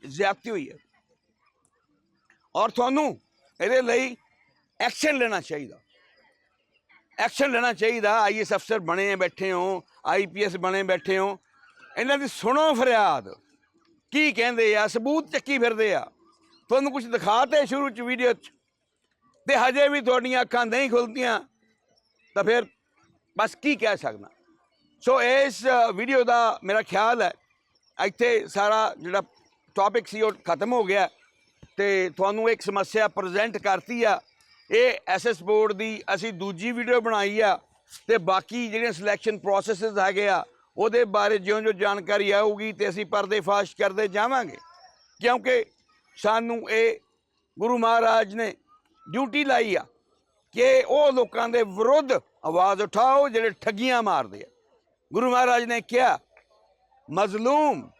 ਜ਼ਿਆਦਤੀ ਹੋਈ ਹੈ। ਔਰ ਤੁਹਾਨੂੰ ਇਹਦੇ ਲਈ ਐਕਸ਼ਨ ਲੈਣਾ ਚਾਹੀਦਾ। ਐਕਸ਼ਨ ਲੈਣਾ ਚਾਹੀਦਾ। ਆਈਐਸ ਅਫਸਰ ਬਣੇ ਬੈਠੇ ਹੋ ਆਈਪੀਐਸ ਬਣੇ ਬੈਠੇ ਹੋ, ਇਹਨਾਂ ਦੀ ਸੁਣੋ ਫਰਿਆਦ। ਕੀ ਕਹਿੰਦੇ ਆ? ਸਬੂਤ ਚੱਕੀ ਫਿਰਦੇ ਆ। ਤੁਹਾਨੂੰ ਕੁਝ ਦਿਖਾਤੇ ਸ਼ੁਰੂ ਚ ਵੀਡੀਓ ਚ। ਤੇ ਹਜੇ ਵੀ ਤੁਹਾਡੀਆਂ ਅੱਖਾਂ ਨਹੀਂ ਖੁੱਲਦੀਆਂ, ਤਾਂ ਫਿਰ ਬਸ ਕੀ ਕਹਿ ਸਕਦਾ। ਸੋ ਇਸ ਵੀਡੀਓ ਦਾ ਮੇਰਾ ਖਿਆਲ ਹੈ ਇੱਥੇ ਸਾਰਾ ਜਿਹੜਾ ਟੌਪਿਕ ਸੀ ਉਹ ਖਤਮ ਹੋ ਗਿਆ ਤੇ ਤੁਹਾਨੂੰ ਇੱਕ ਸਮੱਸਿਆ ਪ੍ਰੈਜ਼ੈਂਟ ਕਰਤੀ ਆ। ਇਹ ਐਸਐਸ ਬੋਰਡ ਦੀ ਅਸੀਂ ਦੂਜੀ ਵੀਡੀਓ ਬਣਾਈ ਆ ਤੇ ਬਾਕੀ ਜਿਹੜੀਆਂ ਸਿਲੈਕਸ਼ਨ ਪ੍ਰੋਸੈਸਸ ਹੈਗੇ ਆ, ਉਹਦੇ ਬਾਰੇ ਜਿਉਂ-ਜਿਉਂ ਜਾਣਕਾਰੀ ਆਊਗੀ ਤੇ ਅਸੀਂ ਪਰਦੇਫਾਸ਼ ਕਰਦੇ ਜਾਵਾਂਗੇ। ਕਿਉਂਕਿ ਸਾਨੂੰ ਇਹ ਗੁਰੂ ਮਹਾਰਾਜ ਨੇ ਡਿਊਟੀ ਲਾਈ ਆ ਕਿ ਉਹ ਲੋਕਾਂ ਦੇ ਵਿਰੁੱਧ ਆਵਾਜ਼ ਉਠਾਓ ਜਿਹੜੇ ਠੱਗੀਆਂ ਮਾਰਦੇ ਆ। ਗੁਰੂ ਮਹਾਰਾਜ ਨੇ ਕਿਹਾ ਮਜ਼ਲੂਮ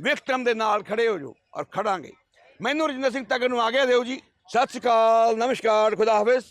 ਵਿਕਟਮ ਦੇ ਨਾਲ ਖੜੇ ਹੋ ਜਾਓ ਔਰ ਖੜਾਂਗੇ। ਮੈਨੂੰ ਰਜਿੰਦਰ ਸਿੰਘ ਤੱਕ ਨੂੰ ਆ ਗਿਆ ਦਿਓ ਜੀ। ਸਤਿ ਸ਼੍ਰੀ ਅਕਾਲ, ਨਮਸਕਾਰ, ਖੁਦਾ ਹਾਫਿਜ਼।